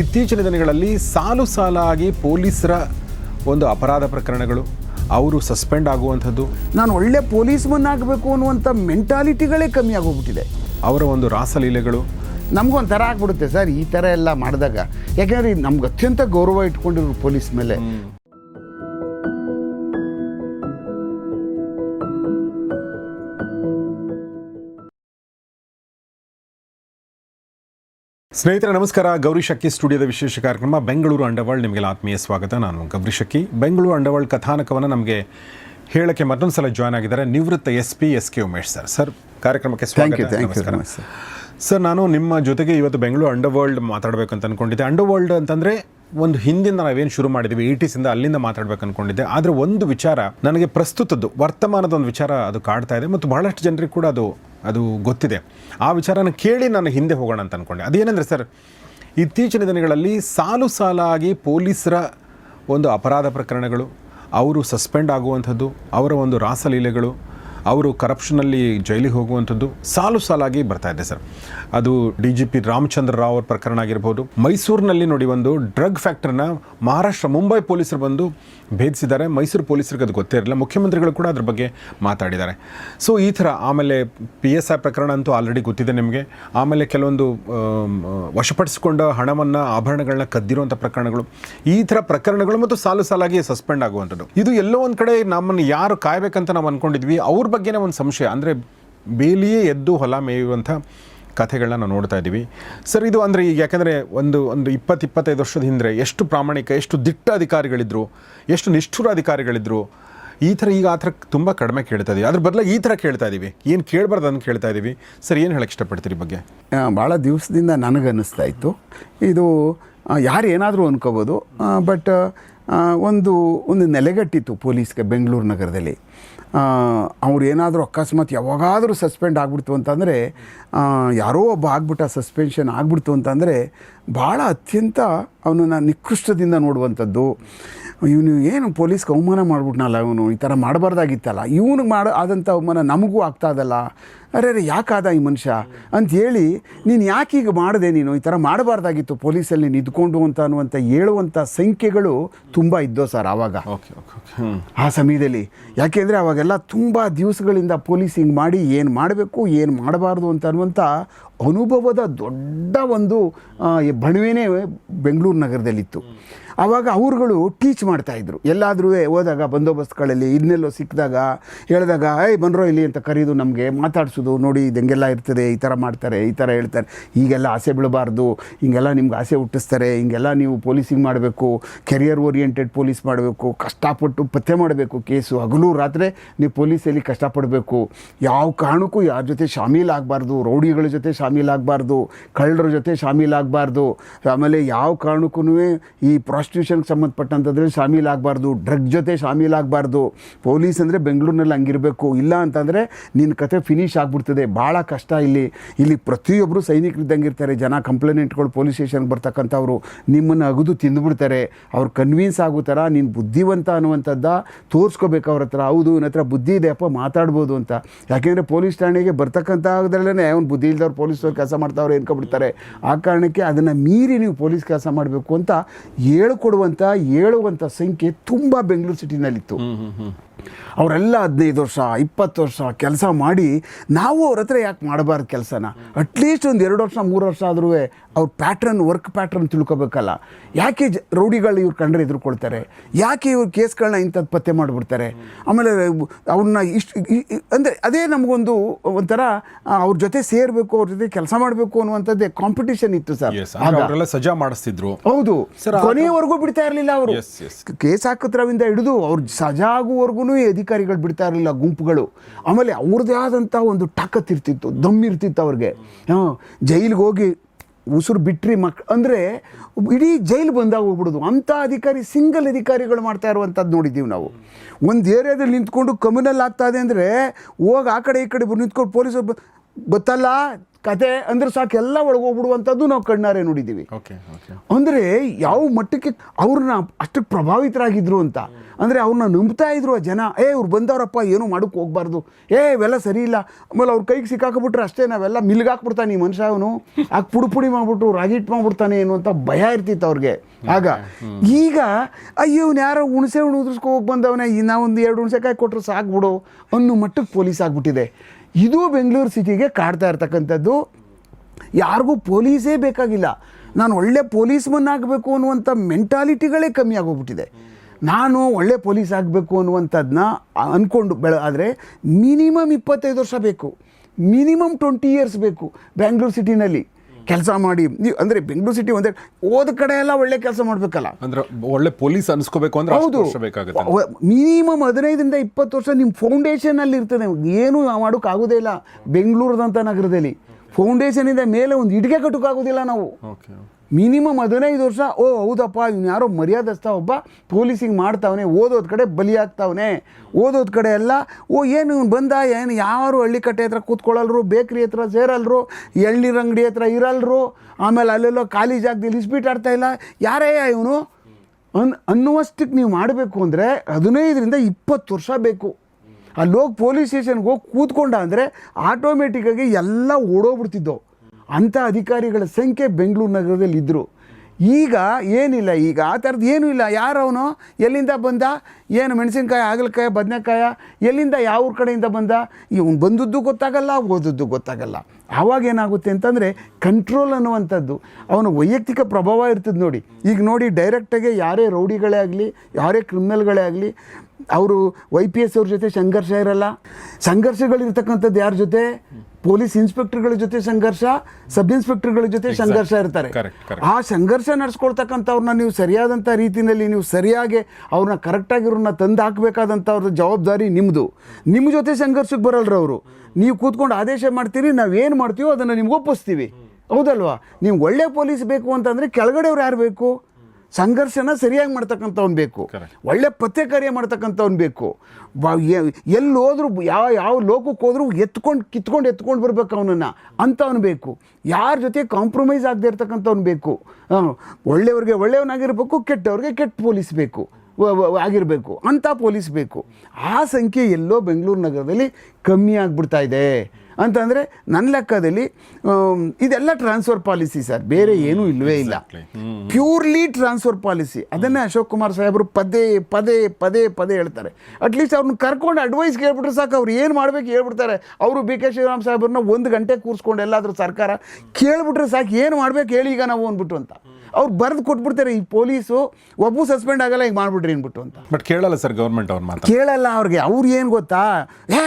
ಇತ್ತೀಚಿನ ದಿನಗಳಲ್ಲಿ ಸಾಲು ಸಾಲಾಗಿ ಪೊಲೀಸರ ಒಂದು ಅಪರಾಧ ಪ್ರಕರಣಗಳು ಅವರು ಸಸ್ಪೆಂಡ್ ಆಗುವಂಥದ್ದು. ನಾನು ಒಳ್ಳೆ ಪೊಲೀಸ್ ಮನ್ ಆಗಬೇಕು ಅನ್ನುವಂಥ ಮೆಂಟಾಲಿಟಿಗಳೇ ಕಮ್ಮಿ ಆಗೋಗ್ಬಿಟ್ಟಿದೆ. ಅವರ ಒಂದು ರಾಸಲೀಲೆಗಳು. ನಮಗೊಂಥರ ಆಗ್ಬಿಡುತ್ತೆ ಸರ್ ಈ ಥರ ಎಲ್ಲ ಮಾಡಿದಾಗ. ಯಾಕೆಂದರೆ ನಮ್ಗೆ ಅತ್ಯಂತ ಗೌರವ ಇಟ್ಕೊಂಡಿರೋ ಪೊಲೀಸ್ ಮೇಲೆ. ಸ್ನೇಹಿತರೆ ನಮಸ್ಕಾರ. ಗೌರಿ ಶಕ್ಕಿ ಸ್ಟುಡಿಯೋದ ವಿಶೇಷ ಕಾರ್ಯಕ್ರಮ ಬೆಂಗಳೂರು ಅಂಡವಾಳ್ ನಿಮಗೆಲ್ಲ ಆತ್ಮೀಯ ಸ್ವಾಗತ. ನಾನು ಗೌರಿ ಶಕ್ಕಿ ಬೆಂಗಳೂರು ಅಂಡರ್ವರ್ಲ್ಡ್ ಕಥಾನಕವನ್ನು ನಮಗೆ ಹೇಳಕ್ಕೆ ಮತ್ತೊಂದು ಸಲ ಜಾಯ್ನ್ ಆಗಿದ್ದಾರೆ ನಿವೃತ್ತ S P S K Umesh sir. Sir ಕಾರ್ಯಕ್ರಮಕ್ಕೆ ಸ್ವಾಗತ. ನಮಸ್ಕಾರ. ಸರ್ ನಾನು ನಿಮ್ಮ ಜೊತೆಗೆ ಇವತ್ತು ಬೆಂಗಳೂರು ಅಂಡರ್ವರ್ಲ್ಡ್ ಮಾತಾಡಬೇಕು ಅಂತ ಅನ್ಕೊಂಡಿದ್ದೆ. ಅಂಡರ್ವರ್ಲ್ಡ್ ಅಂತಂದ್ರೆ ಒಂದು ಹಿಂದಿನ ನಾವೇನು ಶುರು ಮಾಡಿದ್ವಿ ಸಿಂದ ಅಲ್ಲಿಂದ ಮಾತಾಡ್ಬೇಕು ಅನ್ಕೊಂಡಿದ್ದೆ. ಆದರೆ ಒಂದು ವಿಚಾರ ನನಗೆ ಪ್ರಸ್ತುತದ್ದು, ವರ್ತಮಾನದ ಒಂದು ವಿಚಾರ ಅದು ಕಾಡ್ತಾ ಇದೆ ಮತ್ತು ಬಹಳಷ್ಟು ಜನರಿಗೆ ಕೂಡ ಅದು ಅದು ಗೊತ್ತಿದೆ. ಆ ವಿಚಾರನ ಕೇಳಿ ನಾನು ಹಿಂದೆ ಹೋಗೋಣ ಅಂತ ಅನ್ಕೊಂಡೆ. ಅದೇನೆಂದರೆ ಸರ್, ಇತ್ತೀಚಿನ ದಿನಗಳಲ್ಲಿ ಸಾಲು ಸಾಲಾಗಿ ಪೊಲೀಸರ ಒಂದು ಅಪರಾಧ ಪ್ರಕರಣಗಳು, ಅವರು ಸಸ್ಪೆಂಡ್ ಆಗುವಂಥದ್ದು, ಅವರ ಒಂದು ರಾಸಲೀಲೆಗಳು ಅವರು ಕರಪ್ಷನಲ್ಲಿ ಜೈಲಿಗೆ ಹೋಗುವಂಥದ್ದು ಸಾಲು ಸಾಲಾಗಿ ಬರ್ತಾ ಇದೆ ಸರ್. ಅದು D G P Ramachandra Rao ಅವ್ರ ಪ್ರಕರಣ ಆಗಿರ್ಬೋದು. ಮೈಸೂರಿನಲ್ಲಿ ನೋಡಿ ಒಂದು ಡ್ರಗ್ ಫ್ಯಾಕ್ಟ್ರಿನ ಮಹಾರಾಷ್ಟ್ರ, ಮುಂಬೈ ಪೊಲೀಸರು ಬಂದು ಭೇದಿಸಿದ್ದಾರೆ. ಮೈಸೂರು ಪೊಲೀಸರಿಗೆ ಅದು ಗೊತ್ತೇ ಇರಲಿಲ್ಲ. ಮುಖ್ಯಮಂತ್ರಿಗಳು ಕೂಡ ಅದ್ರ ಬಗ್ಗೆ ಮಾತಾಡಿದ್ದಾರೆ. ಸೊ, ಈ ಥರ ಆಮೇಲೆ ಪಿ ಎಸ್ ಐ ಪ್ರಕರಣ ಅಂತೂ ಆಲ್ರೆಡಿ ಗೊತ್ತಿದೆ ನಿಮಗೆ. ಆಮೇಲೆ ಕೆಲವೊಂದು ವಶಪಡಿಸಿಕೊಂಡ ಹಣವನ್ನು, ಆಭರಣಗಳನ್ನ ಕದ್ದಿರುವಂಥ ಪ್ರಕರಣಗಳು. ಈ ಥರ ಪ್ರಕರಣಗಳು ಮತ್ತು ಸಾಲು ಸಾಲಾಗಿ ಸಸ್ಪೆಂಡ್ ಆಗುವಂಥದ್ದು. ಇದು ಎಲ್ಲೋ ಒಂದು ಕಡೆ ನಮ್ಮನ್ನು ಯಾರು ಕಾಯಬೇಕಂತ ನಾವು ಅಂದ್ಕೊಂಡಿದ್ವಿ ಅವ್ರ ಬಗ್ಗೆನೇ ಒಂದು ಸಂಶಯ. ಅಂದರೆ ಬೇಲಿಯೇ ಎದ್ದು ಹೊಲ ಮೇಯುವಂಥ ಕಥೆಗಳನ್ನ ನಾವು ನೋಡ್ತಾ ಇದ್ದೀವಿ. ಸರ್, ಇದು ಅಂದರೆ ಈಗ ಯಾಕಂದರೆ ಒಂದು ಒಂದು ಇಪ್ಪತ್ತು, ಇಪ್ಪತ್ತೈದು ವರ್ಷದ ಹಿಂದೆ ಎಷ್ಟು ಪ್ರಾಮಾಣಿಕ, ಎಷ್ಟು ದಿಟ್ಟ ಅಧಿಕಾರಿಗಳಿದ್ರು, ಎಷ್ಟು ನಿಷ್ಠುರ ಅಧಿಕಾರಿಗಳಿದ್ರು, ಈ ಥರ ಈಗ ಆ ಥರ ತುಂಬ ಕಡಿಮೆ ಕೇಳ್ತಾ ಇದೀವಿ. ಅದ್ರ ಬದಲಾಗಿ ಈ ಥರ ಕೇಳ್ತಾ ಇದ್ದೀವಿ ಏನು ಕೇಳಬಾರ್ದು ಅಂತ ಕೇಳ್ತಾ ಇದ್ದೀವಿ ಸರ್, ಏನು ಹೇಳಕ್ಕೆ ಇಷ್ಟಪಡ್ತೀರಿ ಬಗ್ಗೆ? ಭಾಳ ದಿವಸದಿಂದ ನನಗನ್ನಿಸ್ತಾ ಇತ್ತು. ಇದು ಯಾರು ಏನಾದರೂ ಅನ್ಕೋಬೋದು. ಬಟ್ ಒಂದು ಒಂದು ನೆಲೆಗಟ್ಟಿತ್ತು ಪೊಲೀಸ್ಗೆ ಬೆಂಗಳೂರು ನಗರದಲ್ಲಿ. ಅವ್ರು ಏನಾದರೂ ಅಕಸ್ಮಾತ್ ಯಾವಾಗಾದರೂ ಸಸ್ಪೆಂಡ್ ಆಗ್ಬಿಡ್ತು ಅಂತಂದರೆ ಯಾರೋ ಒಬ್ಬ ಆಗ್ಬಿಟ್ಟ ಸಸ್ಪೆನ್ಷನ್ ಆಗ್ಬಿಡ್ತು ಅಂತಂದರೆ, ಭಾಳ ಅತ್ಯಂತ ಅವನನ್ನು ನಿಕೃಷ್ಟದಿಂದ ನೋಡುವಂಥದ್ದು. ಇವನು ಏನು ಪೊಲೀಸ್ಗೆ ಅವಮಾನ ಮಾಡ್ಬಿಟ್ನಲ್ಲ ಇವನು ಈ ಥರ ಮಾಡಬಾರ್ದಾಗಿತ್ತಲ್ಲ. ಇವನಿಗೆ ಮಾಡಿ ಆದಂಥ ಅವಮಾನ ನಮಗೂ ಆಗ್ತಾ ಇದಲ್ಲ. ಅರೆ ಅರೆ ಯಾಕಾದ ಈ ಮನುಷ್ಯ? ಅಂತ ಹೇಳಿ ನೀನು ಯಾಕೆ ಈಗ ಮಾಡಿದೆ ನೀನು? ಈ ಥರ ಮಾಡಬಾರ್ದಾಗಿತ್ತು ಪೊಲೀಸಲ್ಲಿ ನೀನು ಇದ್ಕೊಂಡು ಅಂತ ಅನ್ನುವಂಥ ಹೇಳುವಂಥ ಸಂಖ್ಯೆಗಳು ತುಂಬ ಇದ್ದೋ ಸರ್ ಆವಾಗ. ಆ ಸಮಯದಲ್ಲಿ. ಯಾಕೆಂದರೆ ಅವಾಗೆಲ್ಲ ತುಂಬ ದಿವಸಗಳಿಂದ ಪೊಲೀಸ್ ಹಿಂಗೆ ಮಾಡಿ ಏನು ಮಾಡಬೇಕು ಏನು ಮಾಡಬಾರ್ದು ಅಂತ ಅನ್ನುವಂಥ ಅನುಭವದ ದೊಡ್ಡ ಒಂದು ಬಣವೇನೇ ಬೆಂಗಳೂರು ನಗರದಲ್ಲಿತ್ತು. ಆವಾಗ ಅವ್ರುಗಳು ಟೀಚ್ ಮಾಡ್ತಾಯಿದ್ರು ಎಲ್ಲಾದರೂ ಹೋದಾಗ ಬಂದೋಬಸ್ತ್ಗಳಲ್ಲಿ ಇನ್ನೆಲ್ಲೋ ಸಿಕ್ಕಿದಾಗ ಹೇಳಿದಾಗ, ಏಯ್ ಬನ್ರೋ ಇಲ್ಲಿ ಅಂತ ಕರೀದು ನಮಗೆ, ಮಾತಾಡಿಸೋದು, ನೋಡಿ ಇದು ಹೆಂಗೆಲ್ಲ ಇರ್ತದೆ, ಈ ಥರ ಮಾಡ್ತಾರೆ, ಈ ಥರ ಹೇಳ್ತಾರೆ. ಈಗೆಲ್ಲ ಆಸೆ ಬೀಳಬಾರ್ದು, ಹಿಂಗೆಲ್ಲ ನಿಮ್ಗೆ ಆಸೆ ಹುಟ್ಟಿಸ್ತಾರೆ, ಹಿಂಗೆಲ್ಲ ನೀವು ಪೊಲೀಸಿಂಗ್ ಮಾಡಬೇಕು ಕೆರಿಯರ್ ಓರಿಯೆಂಟೆಡ್ ಪೊಲೀಸ್ ಮಾಡಬೇಕು, ಕಷ್ಟಪಟ್ಟು ಪತ್ತೆ ಮಾಡಬೇಕು ಕೇಸು, ಹಗಲು ರಾತ್ರಿ ನೀವು ಪೊಲೀಸಲ್ಲಿ ಕಷ್ಟಪಡಬೇಕು. ಯಾವ ಕಾರಣಕ್ಕೂ ಯಾರ ಜೊತೆ ಶಾಮೀಲಾಗಬಾರ್ದು ರೌಡಿಗಳ ಜೊತೆ ಶಾಮೀಲಾಗಬಾರ್ದು ಕಳ್ಳರ ಜೊತೆ ಶಾಮೀಲಾಗಬಾರ್ದು ಆಮೇಲೆ ಯಾವ ಕಾರಣಕ್ಕೂ ಈ ಪ್ರಾಸ್ಟಿಟ್ಯೂಷನ್ಗೆ ಸಂಬಂಧಪಟ್ಟಂಥದ್ರಲ್ಲಿ ಶಾಮೀಲಾಗಬಾರ್ದು ಡ್ರಗ್ ಜೊತೆ ಶಾಮೀಲಾಗಬಾರ್ದು ಪೊಲೀಸ್ ಅಂದರೆ ಬೆಂಗಳೂರಿನಲ್ಲಿ ಹಂಗಿರಬೇಕು, ಇಲ್ಲ ಅಂತಂದರೆ ನಿನ್ನ ಕತೆ ಫಿನಿಶ್ ಆಗಿಬಿಡ್ತದೆ, ಭಾಳ ಕಷ್ಟ ಇಲ್ಲಿ. ಇಲ್ಲಿ ಪ್ರತಿಯೊಬ್ಬರು ಸೈನಿಕರಿದ್ದಂಗೆ ಇರ್ತಾರೆ ಜನ ಕಂಪ್ಲೇಂಟ್ಗಳು ಪೊಲೀಸ್ ಸ್ಟೇಷನ್ಗೆ ಬರ್ತಕ್ಕಂಥವ್ರು. ನಿಮ್ಮನ್ನು ಅಗದು ತಿಂದುಬಿಡ್ತಾರೆ. ಅವ್ರು ಕನ್ವಿನ್ಸ್ ಆಗೋ ಥರ ನೀನು ಬುದ್ಧಿವಂತ ಅನ್ನುವಂಥದ್ದು ತೋರಿಸ್ಕೋಬೇಕು ಅವ್ರ ಹತ್ರ. ಹೌದು, ಇವನ ಹತ್ರ ಬುದ್ಧಿ ಇದೆಯಪ್ಪ ಮಾತಾಡ್ಬೋದು ಅಂತ. ಯಾಕೆಂದರೆ ಪೊಲೀಸ್ ಠಾಣೆಗೆ ಬರ್ತಕ್ಕಂಥದ್ರಲ್ಲೇ ಅವ್ನು ಬುದ್ಧಿ ಇಲ್ದವ್ರು ಪೊಲೀಸವ್ರು ಕೆಲಸ ಮಾಡ್ತಾವ್ರು ಏನ್ಕೊಬಿಡ್ತಾರೆ ಆ ಕಾರಣಕ್ಕೆ ಅದನ್ನು ಮೀರಿ ನೀವು ಪೊಲೀಸ್ ಕೆಲಸ ಮಾಡಬೇಕು ಅಂತ ಹೇಳ್ಕೊಡುವಂಥ ಹೇಳುವಂಥ ಸಂಖ್ಯೆ ತುಂಬ ಬೆಂಗಳೂರು ಸಿಟಿನಲ್ಲಿತ್ತು. ಅವರೆಲ್ಲ ಹದಿನೈದು ವರ್ಷ ಇಪ್ಪತ್ತು ವರ್ಷ ಕೆಲಸ ಮಾಡಿ ನಾವು ಅವ್ರ ಹತ್ರ ಯಾಕೆ ಮಾಡಬಾರ್ದು ಕೆಲಸನ? ಅಟ್ಲೀಸ್ಟ್ ಒಂದು ಎರಡು ವರ್ಷ ಮೂರು ವರ್ಷ ಆದ್ರೂ ಅವ್ರ ಪ್ಯಾಟ್ರನ್ ವರ್ಕ್ ಪ್ಯಾಟ್ರನ್ ತಿಳ್ಕೊಬೇಕಲ್ಲ. ಯಾಕೆ ಜ ರೌಡಿಗಳು ಇವ್ರು ಕಂಡ್ರೆ ಎದುರುಕೊಳ್ತಾರೆ? ಯಾಕೆ ಇವ್ರ ಕೇಸ್ಗಳನ್ನ ಇಂಥದ್ದು ಪತ್ತೆ ಮಾಡಿಬಿಡ್ತಾರೆ? ಆಮೇಲೆ ಅವ್ರನ್ನ ಇಷ್ಟು ಅಂದರೆ ಅದೇ ನಮಗೊಂದು ಒಂಥರ ಅವ್ರ ಜೊತೆ ಸೇರಬೇಕು ಅವ್ರ ಜೊತೆ ಕೆಲಸ ಮಾಡಬೇಕು ಅನ್ನುವಂಥದ್ದೇ ಕಾಂಪಿಟೇಷನ್ ಇತ್ತು ಸರ್. ಸಜಾ ಮಾಡಿಸ್ತಿದ್ರು. ಹೌದು. Sir, ಕೊನೆಯವರೆಗೂ ಬಿಡ್ತಾ ಇರಲಿಲ್ಲ ಅವರು. ಕೇಸ್ ಹಾಕಿದ್ರವಿಂದ ಹಿಡಿದು ಅವ್ರು ಸಜಾ ಆಗುವವರೆಗೂ ಅಧಿಕಾರಿಗಳು ಬಿಡ್ತಾ ಇರಲಿಲ್ಲ ಗುಂಪುಗಳು. ಆಮೇಲೆ ಅವ್ರದ್ದೇ ಆದಂಥ ಒಂದು ಟಕತ್ ಇರ್ತಿತ್ತು ದಮ್ ಇರ್ತಿತ್ತು ಅವ್ರಿಗೆ. ಹಾಂ ಜೈಲಿಗೆ ಹೋಗಿ ಉಸಿರು ಬಿಟ್ರಿ ಮಕ್ ಅಂದರೆ ಇಡೀ ಜೈಲು ಬಂದಾಗ ಹೋಗ್ಬಿಡೋದು. ಅಂಥ ಅಧಿಕಾರಿ ಸಿಂಗಲ್ ಅಧಿಕಾರಿಗಳು ಮಾಡ್ತಾ ಇರುವಂಥದ್ದು ನೋಡಿದ್ದೀವಿ ನಾವು. ಒಂದು ಏರಿಯಾದಲ್ಲಿ ನಿಂತ್ಕೊಂಡು ಕಮ್ಯುನಲ್ ಆಗ್ತಾ ಇದೆ ಅಂದರೆ ಹೋಗಿ ಆ ಕಡೆ ಈ ಕಡೆ ನಿಂತ್ಕೊಂಡು ಪೊಲೀಸರು ಗೊತ್ತಲ್ಲ? ಕತೆ ಅಂದ್ರೆ ಸಾಕು ಎಲ್ಲ ಒಳಗೋಗ್ಬಿಡುವಂಥದ್ದು ನಾವು ಕಣ್ಣಾರೆ ನೋಡಿದ್ದೀವಿ. ಅಂದರೆ ಯಾವ ಮಟ್ಟಕ್ಕೆ ಅವ್ರನ್ನ ಅಷ್ಟಕ್ಕೆ ಪ್ರಭಾವಿತರಾಗಿದ್ರು ಅಂತ. ಅಂದರೆ ಅವ್ರನ್ನ ನಂಬ್ತಾ ಇದ್ರು ಆ ಜನ. ಏ ಇವ್ರು ಬಂದವರಪ್ಪ ಏನೂ ಮಾಡೋಕ್ಕೆ ಹೋಗ್ಬಾರ್ದು. ಏ ಇವೆಲ್ಲ ಸರಿ ಇಲ್ಲ. ಆಮೇಲೆ ಅವ್ರ ಕೈಗೆ ಸಿಕ್ಕಾಕ್ಬಿಟ್ರೆ ಅಷ್ಟೇ ನಾವೆಲ್ಲ ಮಿಲ್ಗಾಕ್ಬಿಡ್ತಾನೆ ಈ ಮನುಷ್ಯ ಅವನು. ಆಗ ಪುಡಿ ಪುಡಿ ರಾಗಿ ರಾಗಿಟ್ ಮಾಡ್ಬಿಡ್ತಾನೆ ಅನ್ನುವಂಥ ಭಯ ಇರ್ತಿತ್ತು ಅವ್ರಿಗೆ. ಆಗ ಈಗ ಅಯ್ಯೋ ಇವ್ನು ಯಾರೋ ಹುಣಸೆ ಹಣ್ಣು ಉದುರಿಸ್ಕೊ ಹೋಗಿ ಬಂದವನೇ ಇನ್ನ ಒಂದು ಎರಡು ಹುಣಸೆಕಾಯಿ ಕೊಟ್ಟರು ಸಾಕ್ಬಿಡು ಅನ್ನೋ ಮಟ್ಟಕ್ಕೆ ಪೊಲೀಸ್ ಆಗ್ಬಿಟ್ಟಿದೆ. ಇದು ಬೆಂಗಳೂರು ಸಿಟಿಗೆ ಕಾಡ್ತಾ ಇರ್ತಕ್ಕಂಥದ್ದು. ಯಾರಿಗೂ ಪೊಲೀಸೇ ಬೇಕಾಗಿಲ್ಲ. ನಾನು ಒಳ್ಳೆ ಪೊಲೀಸ್ಮನ್ ಆಗಬೇಕು ಅನ್ನುವಂಥ ಮೆಂಟಾಲಿಟಿಗಳೇ ಕಮ್ಮಿ ಆಗೋಗ್ಬಿಟ್ಟಿದೆ. ನಾನು ಒಳ್ಳೆ ಪೊಲೀಸ್ ಆಗಬೇಕು ಅನ್ನುವಂಥದ್ದನ್ನ ಅಂದ್ಕೊಂಡು ಬೆಳ, ಆದರೆ ಮಿನಿಮಮ್ ಇಪ್ಪತ್ತೈದು ವರ್ಷ ಬೇಕು. ಮಿನಿಮಮ್ ಟ್ವೆಂಟಿ ಇಯರ್ಸ್ ಬೇಕು. ಬ್ಯಾಂಗ್ಳೂರು ಸಿಟಿನಲ್ಲಿ. ಕೆಲಸ ಮಾಡಿ. ನೀವು ಅಂದರೆ ಬೆಂಗಳೂರು ಸಿಟಿ ಒಂದೇ ಹೋದ ಕಡೆ ಎಲ್ಲ ಒಳ್ಳೆ ಕೆಲಸ ಮಾಡಬೇಕಲ್ಲ. ಅಂದ್ರೆ ಒಳ್ಳೆ ಪೊಲೀಸ್ ಅನ್ಸ್ಕೋಬೇಕು ಅಂದ್ರೆ ಹೌದು. ವರ್ಷ ಬೇಕಾಗುತ್ತೆ. ಮಿನಿಮಮ್ ಹದಿನೈದರಿಂದ ಇಪ್ಪತ್ತು ವರ್ಷ ನಿಮ್ಮ ಫೌಂಡೇಶನ್ ಅಲ್ಲಿ ಇರ್ತದೆ. ಏನು ಮಾಡೋಕೆ ಆಗೋದೇ ಇಲ್ಲ. ಬೆಂಗಳೂರದಂಥ ನಗರದಲ್ಲಿ. ಫೌಂಡೇಶನ್ ಇಂದ ಮೇಲೆ ಒಂದು ಇಟಿಗೆ ಕಟ್ಟೋಕ್ಕಾಗೋದಿಲ್ಲ ನಾವು. ಓಕೆ ಮಿನಿಮಮ್ ಹದಿನೈದು ವರ್ಷ, ಓ ಹೌದಪ್ಪ, ಇವ್ನು ಯಾರೋ ಮರ್ಯಾದಸ್ತ ಒಬ್ಬ ಪೊಲೀಸಿಂಗ್ ಮಾಡ್ತಾವನೆ, ಓದೋದ್ ಕಡೆ ಬಲಿಯಾಗ್ತಾವನೆ ಓದೋದ್ ಕಡೆ ಎಲ್ಲ, ಓ, ಏನು ಇವ್ನು ಬಂದ, ಏನು ಯಾರು ಹಳ್ಳಿ ಕಟ್ಟೆ ಹತ್ರ ಕೂತ್ಕೊಳ್ಳಲ್ರು, ಬೇಕ್ರಿ ಹತ್ರ ಸೇರಲ್ರು, ಎಳ್ನೀರು ಅಂಗಡಿ ಹತ್ರ ಇರಲ್ರು, ಆಮೇಲೆ ಅಲ್ಲೆಲ್ಲೋ ಖಾಲಿ ಜಾಗದಲ್ಲಿ ಇಸ್ಪೀಟ್ ಇಲ್ಲ. ಯಾರೇ ಇವನು? ಅನ್ ಅನ್ನುವಷ್ಟಕ್ಕೆ ನೀವು ಮಾಡಬೇಕು ಅಂದರೆ ಹದಿನೈದರಿಂದ ಇಪ್ಪತ್ತು ವರ್ಷ ಬೇಕು. ಅಲ್ಲಿ ಹೋಗಿ ಪೊಲೀಸ್ ಸ್ಟೇಷನ್ಗೆ ಹೋಗಿ ಕೂತ್ಕೊಂಡ ಅಂದರೆ ಆಟೋಮೆಟಿಕ್ಕಾಗಿ ಎಲ್ಲ ಓಡೋಗ್ಬಿಡ್ತಿದ್ದವು. ಅಂಥ ಅಧಿಕಾರಿಗಳ ಸಂಖ್ಯೆ ಬೆಂಗಳೂರು ನಗರದಲ್ಲಿ ಇದ್ದರು ಈಗ ಏನಿಲ್ಲ, ಈಗ ಆ ಥರದ್ದು ಏನೂ ಇಲ್ಲ. ಅವನು? ಎಲ್ಲಿಂದ ಬಂದ? ಏನು ಮೆಣಸಿನ್ಕಾಯಿ, ಹಾಗಲಕಾಯ, ಬದನೆಕಾಯ? ಎಲ್ಲಿಂದ ಯಾವ ಊರ ಕಡೆಯಿಂದ ಬಂದ? ಇವನು ಬಂದದ್ದು ಗೊತ್ತಾಗಲ್ಲ ಓದಿದ್ದು ಗೊತ್ತಾಗಲ್ಲ. ಆವಾಗ ಏನಾಗುತ್ತೆ ಅಂತಂದರೆ ಕಂಟ್ರೋಲ್ ಅನ್ನುವಂಥದ್ದು. ಅವನ ವೈಯಕ್ತಿಕ ಪ್ರಭಾವ ಇರ್ತದೆ ನೋಡಿ. ಈಗ ನೋಡಿ ಡೈರೆಕ್ಟಾಗಿ ಯಾರೇ ರೌಡಿಗಳೇ ಆಗಲಿ, ಯಾರೇ ಕ್ರಿಮಿನಲ್ಗಳೇ ಆಗಲಿ ಅವರು ವೈ ಪಿ ಎಸ್ ಅವ್ರ ಜೊತೆ ಸಂಘರ್ಷ ಇರಲ್ಲ. ಸಂಘರ್ಷಗಳಿರ್ತಕ್ಕಂಥದ್ದು ಯಾರ ಜೊತೆ? ಪೊಲೀಸ್ ಇನ್ಸ್ಪೆಕ್ಟರ್ಗಳ ಜೊತೆ ಸಂಘರ್ಷ ಸಬ್ ಇನ್ಸ್ಪೆಕ್ಟರ್ಗಳ ಜೊತೆ ಸಂಘರ್ಷ ಇರ್ತಾರೆ. ಆ ಸಂಘರ್ಷ ನಡೆಸ್ಕೊಳ್ತಕ್ಕಂಥವ್ರನ್ನ ನೀವು ಸರಿಯಾದಂಥ ರೀತಿಯಲ್ಲಿ ನೀವು ಸರಿಯಾಗಿ ಅವ್ರನ್ನ ಕರೆಕ್ಟಾಗಿರೋನ್ನ ತಂದು ಹಾಕಬೇಕಾದಂಥ ಅವ್ರ ಜವಾಬ್ದಾರಿ ನಿಮ್ಮದು ನಿಮ್ಮ ಜೊತೆ ಸಂಘರ್ಷಕ್ಕೆ ಬರಲ್ರು ಅವರು. ನೀವು ಕೂತ್ಕೊಂಡು ಆದೇಶ ಮಾಡ್ತೀರಿ ನಾವು ಏನು ಮಾಡ್ತೀವೋ ಅದನ್ನು ನಿಮ್ಗೆ ಒಪ್ಪಿಸ್ತೀವಿ. ಹೌದಲ್ವಾ? ನೀವು ಒಳ್ಳೆ ಪೊಲೀಸ್ ಬೇಕು ಅಂತಂದರೆ ಕೆಳಗಡೆಯವ್ರು ಯಾರು ಬೇಕು? ಸಂಘರ್ಷನ ಸರಿಯಾಗಿ ಮಾಡ್ತಕ್ಕಂಥವ್ನು ಬೇಕು. ಒಳ್ಳೆ ಪತ್ತೆ ಕಾರ್ಯ ಮಾಡ್ತಕ್ಕಂಥವ್ನು ಬೇಕು. ಎಲ್ಲಿ ಹೋದ್ರು ಯಾವ ಯಾವ ಲೋಕಕ್ಕೆ ಹೋದ್ರು ಎತ್ಕೊಂಡು ಕಿತ್ಕೊಂಡು ಎತ್ಕೊಂಡು ಬರ್ಬೇಕು ಅವನನ್ನು. ಅಂಥವ್ನು ಬೇಕು. ಯಾರ ಜೊತೆ ಕಾಂಪ್ರಮೈಸ್ ಆಗದೆ ಇರ್ತಕ್ಕಂಥವ್ನು ಬೇಕು. ಹಾಂ ಒಳ್ಳೆಯವ್ರಿಗೆ ಒಳ್ಳೆಯವನಾಗಿರ್ಬೇಕು ಕೆಟ್ಟವ್ರಿಗೆ ಕೆಟ್ಟ ಪೊಲೀಸ್ ಬೇಕು. ಆಗಿರಬೇಕು. ಅಂಥ ಪೊಲೀಸ್ ಬೇಕು. ಆ ಸಂಖ್ಯೆ ಎಲ್ಲೋ ಬೆಂಗಳೂರು ನಗರದಲ್ಲಿ ಕಮ್ಮಿ ಆಗಿಬಿಡ್ತಾ ಇದೆ. ಅಂತಂದರೆ ನನ್ನ ಲೆಕ್ಕದಲ್ಲಿ ಇದೆಲ್ಲ ಟ್ರಾನ್ಸ್ಫರ್ ಪಾಲಿಸಿ ಸರ್. ಬೇರೆ ಏನೂ ಇಲ್ಲವೇ ಇಲ್ಲ. ಪ್ಯೂರ್ಲಿ ಟ್ರಾನ್ಸ್ಫರ್ ಪಾಲಿಸಿ ಅದನ್ನೇ ಅಶೋಕ್ ಕುಮಾರ್ ಸಾಹೇಬರು ಪದೇ ಪದೇ ಪದೇ ಪದೇ ಹೇಳ್ತಾರೆ. ಅಟ್ಲೀಸ್ಟ್ ಅವ್ರನ್ನ ಕರ್ಕೊಂಡು ಅಡ್ವೈಸ್ ಕೇಳ್ಬಿಟ್ರೆ ಸಾಕು. ಅವ್ರು ಏನು ಮಾಡ್ಬೇಕು ಹೇಳ್ಬಿಡ್ತಾರೆ. ಅವರು ಬಿ ಕೆ ಶಿವರಾಮ್ ಸಾಹೇಬ್ರನ್ನ ಒಂದು ಗಂಟೆ ಕೂರಿಸ್ಕೊಂಡು ಎಲ್ಲಾದರೂ ಸರ್ಕಾರ ಕೇಳ್ಬಿಟ್ರೆ ಸಾಕು. ಏನು ಮಾಡ್ಬೇಕು ಹೇಳಿ ಈಗ ನಾವು ಅಂದ್ಬಿಟ್ಟು ಅಂತ. ಅವ್ರು ಬರೆದು ಕೊಟ್ಬಿಡ್ತಾರೆ. ಈ ಪೊಲೀಸು ಒಬ್ಬ ಸಸ್ಪೆಂಡ್ ಆಗಲ್ಲ ಈಗ ಮಾಡ್ಬಿಡ್ರಿ ಅಂದ್ಬಿಟ್ಟು ಅಂತ. ಬಟ್ ಕೇಳಲ್ಲ ಸರ್ ಗೌರ್ಮೆಂಟ್ ಅವ್ರ ಮಾತು ಕೇಳಲ್ಲ ಅವ್ರಿಗೆ. ಅವ್ರು ಏನು ಗೊತ್ತಾ? ಏ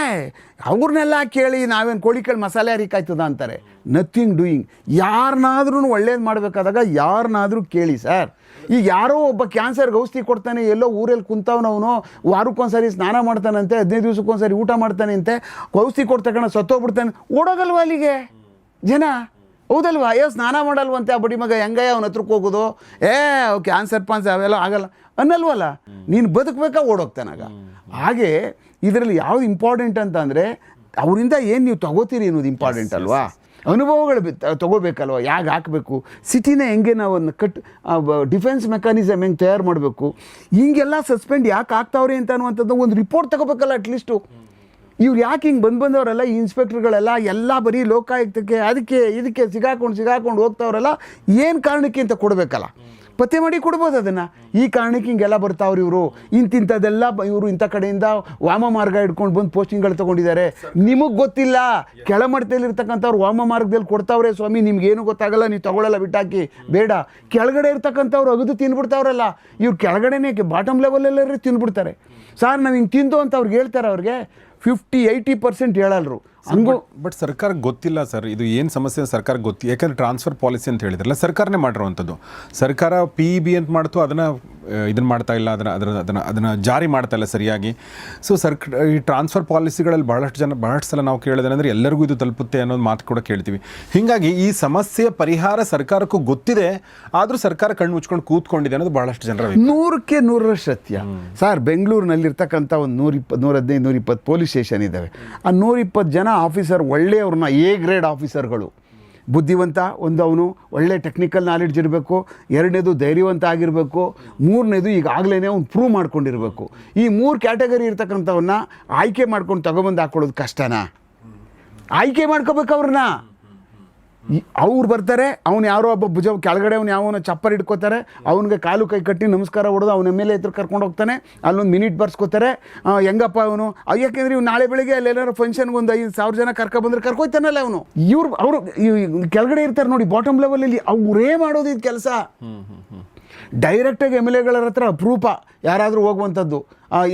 ಅವ್ರನ್ನೆಲ್ಲ ಕೇಳಿ ನಾವೇನು ಕೋಳಿ ಕೇಳಿ ಮಸಾಲೆ ಹರಿಕಾಯ್ತದ ಅಂತಾರೆ. ನಥಿಂಗ್ ಡೂಯಿಂಗ್ ಯಾರನ್ನಾದ್ರೂ ಒಳ್ಳೇದು ಮಾಡಬೇಕಾದಾಗ ಯಾರನ್ನಾದ್ರೂ ಕೇಳಿ ಸರ್ ಈಗ ಯಾರೋ ಒಬ್ಬ ಕ್ಯಾನ್ಸರ್ಗೆ ಔಷಧಿ ಕೊಡ್ತಾನೆ, ಎಲ್ಲೋ ಊರಲ್ಲಿ ಕುಂತವನವನು ವಾರಕ್ಕೊಂದ್ಸರಿ ಸ್ನಾನ ಮಾಡ್ತಾನಂತೆ, ಹದಿನೈದು ದಿವಸಕ್ಕೊಂದ್ಸರಿ ಊಟ ಮಾಡ್ತಾನೆ ಅಂತೆ ಔಷಧಿ ಕೊಡ್ತಕ್ಕಣ ಸತ್ತೋಗ್ಬಿಡ್ತಾನೆ, ಓಡೋಗಲ್ವ ಅಲ್ಲಿಗೆ? ಜನ? ಹೌದಲ್ವಾ? ಅಯ್ಯೋ, ಸ್ನಾನ ಮಾಡಲ್ವಂತೆ ಆ ಬಡಿ ಮಗ, ಹೆಂಗಯ್ಯ ಅವ್ನ ಹತ್ರಕ್ಕೆ ಹೋಗೋದು? ಏ ಕ್ಯಾನ್ಸರ್ ಪಾನ್ಸ್ ಅವೆಲ್ಲ ಆಗಲ್ಲ. ಅನ್ನಲ್ವಲ್ಲ? ನೀನು ಬದುಕಬೇಕಾ ಓಡೋಗ್ತಾನಾಗ? ಹಾಗೆ ಇದರಲ್ಲಿ ಯಾವುದು ಇಂಪಾರ್ಟೆಂಟ್ ಅಂತ ಅಂದರೆ ಅವರಿಂದ ಏನು ನೀವು ತಗೋತೀರಿ ಅನ್ನೋದು ಇಂಪಾರ್ಟೆಂಟ್ ಅಲ್ವಾ? ಅನುಭವಗಳು ತಗೋಬೇಕಲ್ವ? ಯಾಕೆ ಹಾಕಬೇಕು? ಸಿಟಿನ ಹೆಂಗೆ ನಾವು ಅದನ್ನ ಕಟ್ ಡಿಫೆನ್ಸ್ ಮೆಕಾನಿಸಮ್ ಹೆಂಗೆ ತಯಾರು ಮಾಡಬೇಕು? ಹಿಂಗೆಲ್ಲ ಸಸ್ಪೆಂಡ್ ಯಾಕೆ ಆಗ್ತಾವ್ರಿ ಅಂತ ಅನ್ನುವಂಥದ್ದು ಒಂದು ರಿಪೋರ್ಟ್ ತಗೋಬೇಕಲ್ಲ ಅಟ್ಲೀಸ್ಟು ಇವ್ರು ಯಾಕೆ ಹಿಂಗೆ ಬಂದು ಬಂದವರೆಲ್ಲ? ಈ ಇನ್ಸ್ಪೆಕ್ಟರ್ಗಳೆಲ್ಲ ಎಲ್ಲ ಬರೀ ಲೋಕಾಯುಕ್ತಕ್ಕೆ ಅದಕ್ಕೆ ಇದಕ್ಕೆ ಸಿಗಾಕೊಂಡು ಸಿಗಾಕೊಂಡು ಹೋಗ್ತಾವ್ರಲ್ಲ? ಏನು ಕಾರಣಕ್ಕೆ ಅಂತ ಕೊಡಬೇಕಲ್ಲ? ಪತ್ತೆ ಮಾಡಿ ಕೊಡ್ಬೋದು ಅದನ್ನು. ಈ ಕಾರಣಕ್ಕೆ ಹಿಂಗೆಲ್ಲ ಬರ್ತಾವ್ರು ಇವರು. ಇಂತಿಂಥದ್ದೆಲ್ಲ ಇವರು ಇಂಥ ಕಡೆಯಿಂದ ವಾಮ ಮಾರ್ಗ ಇಟ್ಕೊಂಡು ಬಂದು ಪೋಸ್ಟಿಂಗ್ಗಳು ತೊಗೊಂಡಿದ್ದಾರೆ. ನಿಮಗೆ ಗೊತ್ತಿಲ್ಲ. ಕೆಳಮಟ್ಟದಲ್ಲಿರ್ತಕ್ಕಂಥವ್ರು ವಾಮ ಮಾರ್ಗದಲ್ಲಿ ಕೊಡ್ತಾವ್ರೆ ಸ್ವಾಮಿ, ನಿಮ್ಗೇನು ಗೊತ್ತಾಗಲ್ಲ, ನೀವು ತಗೊಳ್ಳಲ್ಲ ಬಿಟ್ಟಾಕಿ. ಬೇಡ. ಕೆಳಗಡೆ ಇರ್ತಕ್ಕಂಥವ್ರು ಅಗದು ತಿನ್ಬಿಡ್ತಾವ್ರಲ್ಲ. ಇವ್ರು ಕೆಳಗಡೆನೇ ಬಾಟಮ್ ಲೆವೆಲಲ್ಲೇ ತಿನ್ಬಿಡ್ತಾರೆ. ಸರ್ ನಾವು ಹಿಂಗೆ ತಿಂದು ಅಂತ ಅವ್ರಿಗೆ ಹೇಳ್ತಾರೆ ಅವ್ರಿಗೆ ಫಿಫ್ಟಿ ಏಯ್ಟಿ ಪರ್ಸೆಂಟ್ ಹೇಳಲ್ರು. ಹಂಗೂ ಬಟ್ ಸರ್ಕಾರ ಗೊತ್ತಿಲ್ಲ ಸರ್. ಇದು ಏನು ಸಮಸ್ಯೆ ಸರ್ಕಾರ ಗೊತ್ತಿ ಯಾಕಂದ್ರೆ ಟ್ರಾನ್ಸ್ಫರ್ ಪಾಲಿಸಿ ಅಂತ ಹೇಳಿದ್ರಲ್ಲ ಸರ್ಕಾರನೇ ಮಾಡಿರುವಂಥದ್ದು. ಸರ್ಕಾರ ಪಿ ಇ ಬಿ ಅಂತ ಮಾಡ್ತು ಅದನ್ನು ಇದನ್ನು ಮಾಡ್ತಾ ಇಲ್ಲ ಅದನ್ನು ಅದರ ಅದನ್ನು ಅದನ್ನು ಜಾರಿ ಮಾಡ್ತಾ ಇಲ್ಲ ಸರಿಯಾಗಿ. ಸೊ ಸರ್ಕ ಈ ಟ್ರಾನ್ಸ್ಫರ್ ಪಾಲಿಸಿಗಳಲ್ಲಿ ಬಹಳಷ್ಟು ಜನ ಬಹಳಷ್ಟು ಸಲ ನಾವು ಕೇಳೋದೇನೆಂದರೆ ಎಲ್ಲರಿಗೂ ಇದು ತಲುಪುತ್ತೆ ಅನ್ನೋದು ಮಾತು ಕೂಡ ಕೇಳ್ತೀವಿ. ಹೀಗಾಗಿ ಈ ಸಮಸ್ಯೆಯ ಪರಿಹಾರ ಸರ್ಕಾರಕ್ಕೂ ಗೊತ್ತಿದೆ ಆದರೂ ಸರ್ಕಾರ ಕಣ್ಣು ಮುಚ್ಕೊಂಡು ಕೂತ್ಕೊಂಡಿದೆ ಅನ್ನೋದು ಬಹಳಷ್ಟು ಜನರ. ನೂರಕ್ಕೆ ನೂರರ ಸತ್ಯ. ಸರ್ ಬೆಂಗಳೂರಿನಲ್ಲಿರ್ತಕ್ಕಂಥ ಒಂದು ನೂರಿಪ್ಪ ನೂರ ಹದಿನೈದು ನೂರ ಇಪ್ಪತ್ತು ಪೊಲೀಸ್ ಸ್ಟೇಷನ್ ಇದ್ದಾವೆ ಆ ನೂರಿಪ್ಪತ್ತು ಜನ ಆಫೀಸರ್ ಒಳ್ಳೆಯವ್ರನ್ನ ಎ ಗ್ರೇಡ್ ಆಫೀಸರ್ಗಳು. ಬುದ್ಧಿವಂತ, ಒಂದು ಅವನು ಒಳ್ಳೆ ಟೆಕ್ನಿಕಲ್ ನಾಲೆಡ್ಜ್ ಇರಬೇಕು, ಎರಡನೇದು ಧೈರ್ಯವಂತ ಆಗಿರಬೇಕು, ಮೂರನೇದು ಈಗಾಗಲೇ ಅವ್ನು ಪ್ರೂವ್ ಮಾಡ್ಕೊಂಡಿರಬೇಕು. ಈ ಮೂರು ಕ್ಯಾಟಗರಿ ಇರ್ತಕ್ಕಂಥವನ್ನ ಆಯ್ಕೆ ಮಾಡ್ಕೊಂಡು ತಗೊಬಂದು ಹಾಕೊಳ್ಳೋದು ಕಷ್ಟನಾ? ಆಯ್ಕೆ ಮಾಡ್ಕೋಬೇಕು ಅವ್ರನ್ನ. ಅವ್ರು ಬರ್ತಾರೆ ಅವ್ನು ಯಾರೋ ಒಬ್ಬ ಭುಜ ಕೆಳಗಡೆ ಅವ್ನು ಯಾವನೋ ಚಪ್ಪರ್ ಇಟ್ಕೋತಾರೆ ಅವ್ನಿಗೆ ಕಾಲು ಕೈ ಕಟ್ಟಿ ನಮಸ್ಕಾರ ಹೊಡೆದು ಅವ್ನ ಎಂ ಎಲ್ ಎ ಹತ್ರ ಕರ್ಕೊಂಡು ಹೋಗ್ತಾನೆ ಅಲ್ಲೊಂದು ಮಿನಿಟ್ ಬರ್ಸ್ಕೋತಾರೆ ಹೆಂಗಪ್ಪ ಅವನು ಯಾಕೆಂದ್ರೆ ಇವ್ನು ನಾಳೆ ಬೆಳಿಗ್ಗೆ ಅಲ್ಲಿ ಏನಾರು ಫಂಕ್ಷನ್ಗೆ ಒಂದು ಐದು ಸಾವಿರ ಜನ ಕರ್ಕೊ ಬಂದ್ರೆ ಕರ್ಕೊಯ್ತಾನಲ್ಲ ಅವನು ಇವ್ರು ಅವರು ಕೆಳಗಡೆ ಇರ್ತಾರೆ ನೋಡಿ ಬಾಟಮ್ ಲೆವೆಲಲ್ಲಿ ಅವರೇ ಮಾಡೋದು ಇದು ಕೆಲಸ. ಡೈರೆಕ್ಟಾಗಿ ಎಂ ಎಲ್ ಎಗಳ ಹತ್ರ ಅಪರೂಪ ಯಾರಾದರೂ ಹೋಗುವಂಥದ್ದು.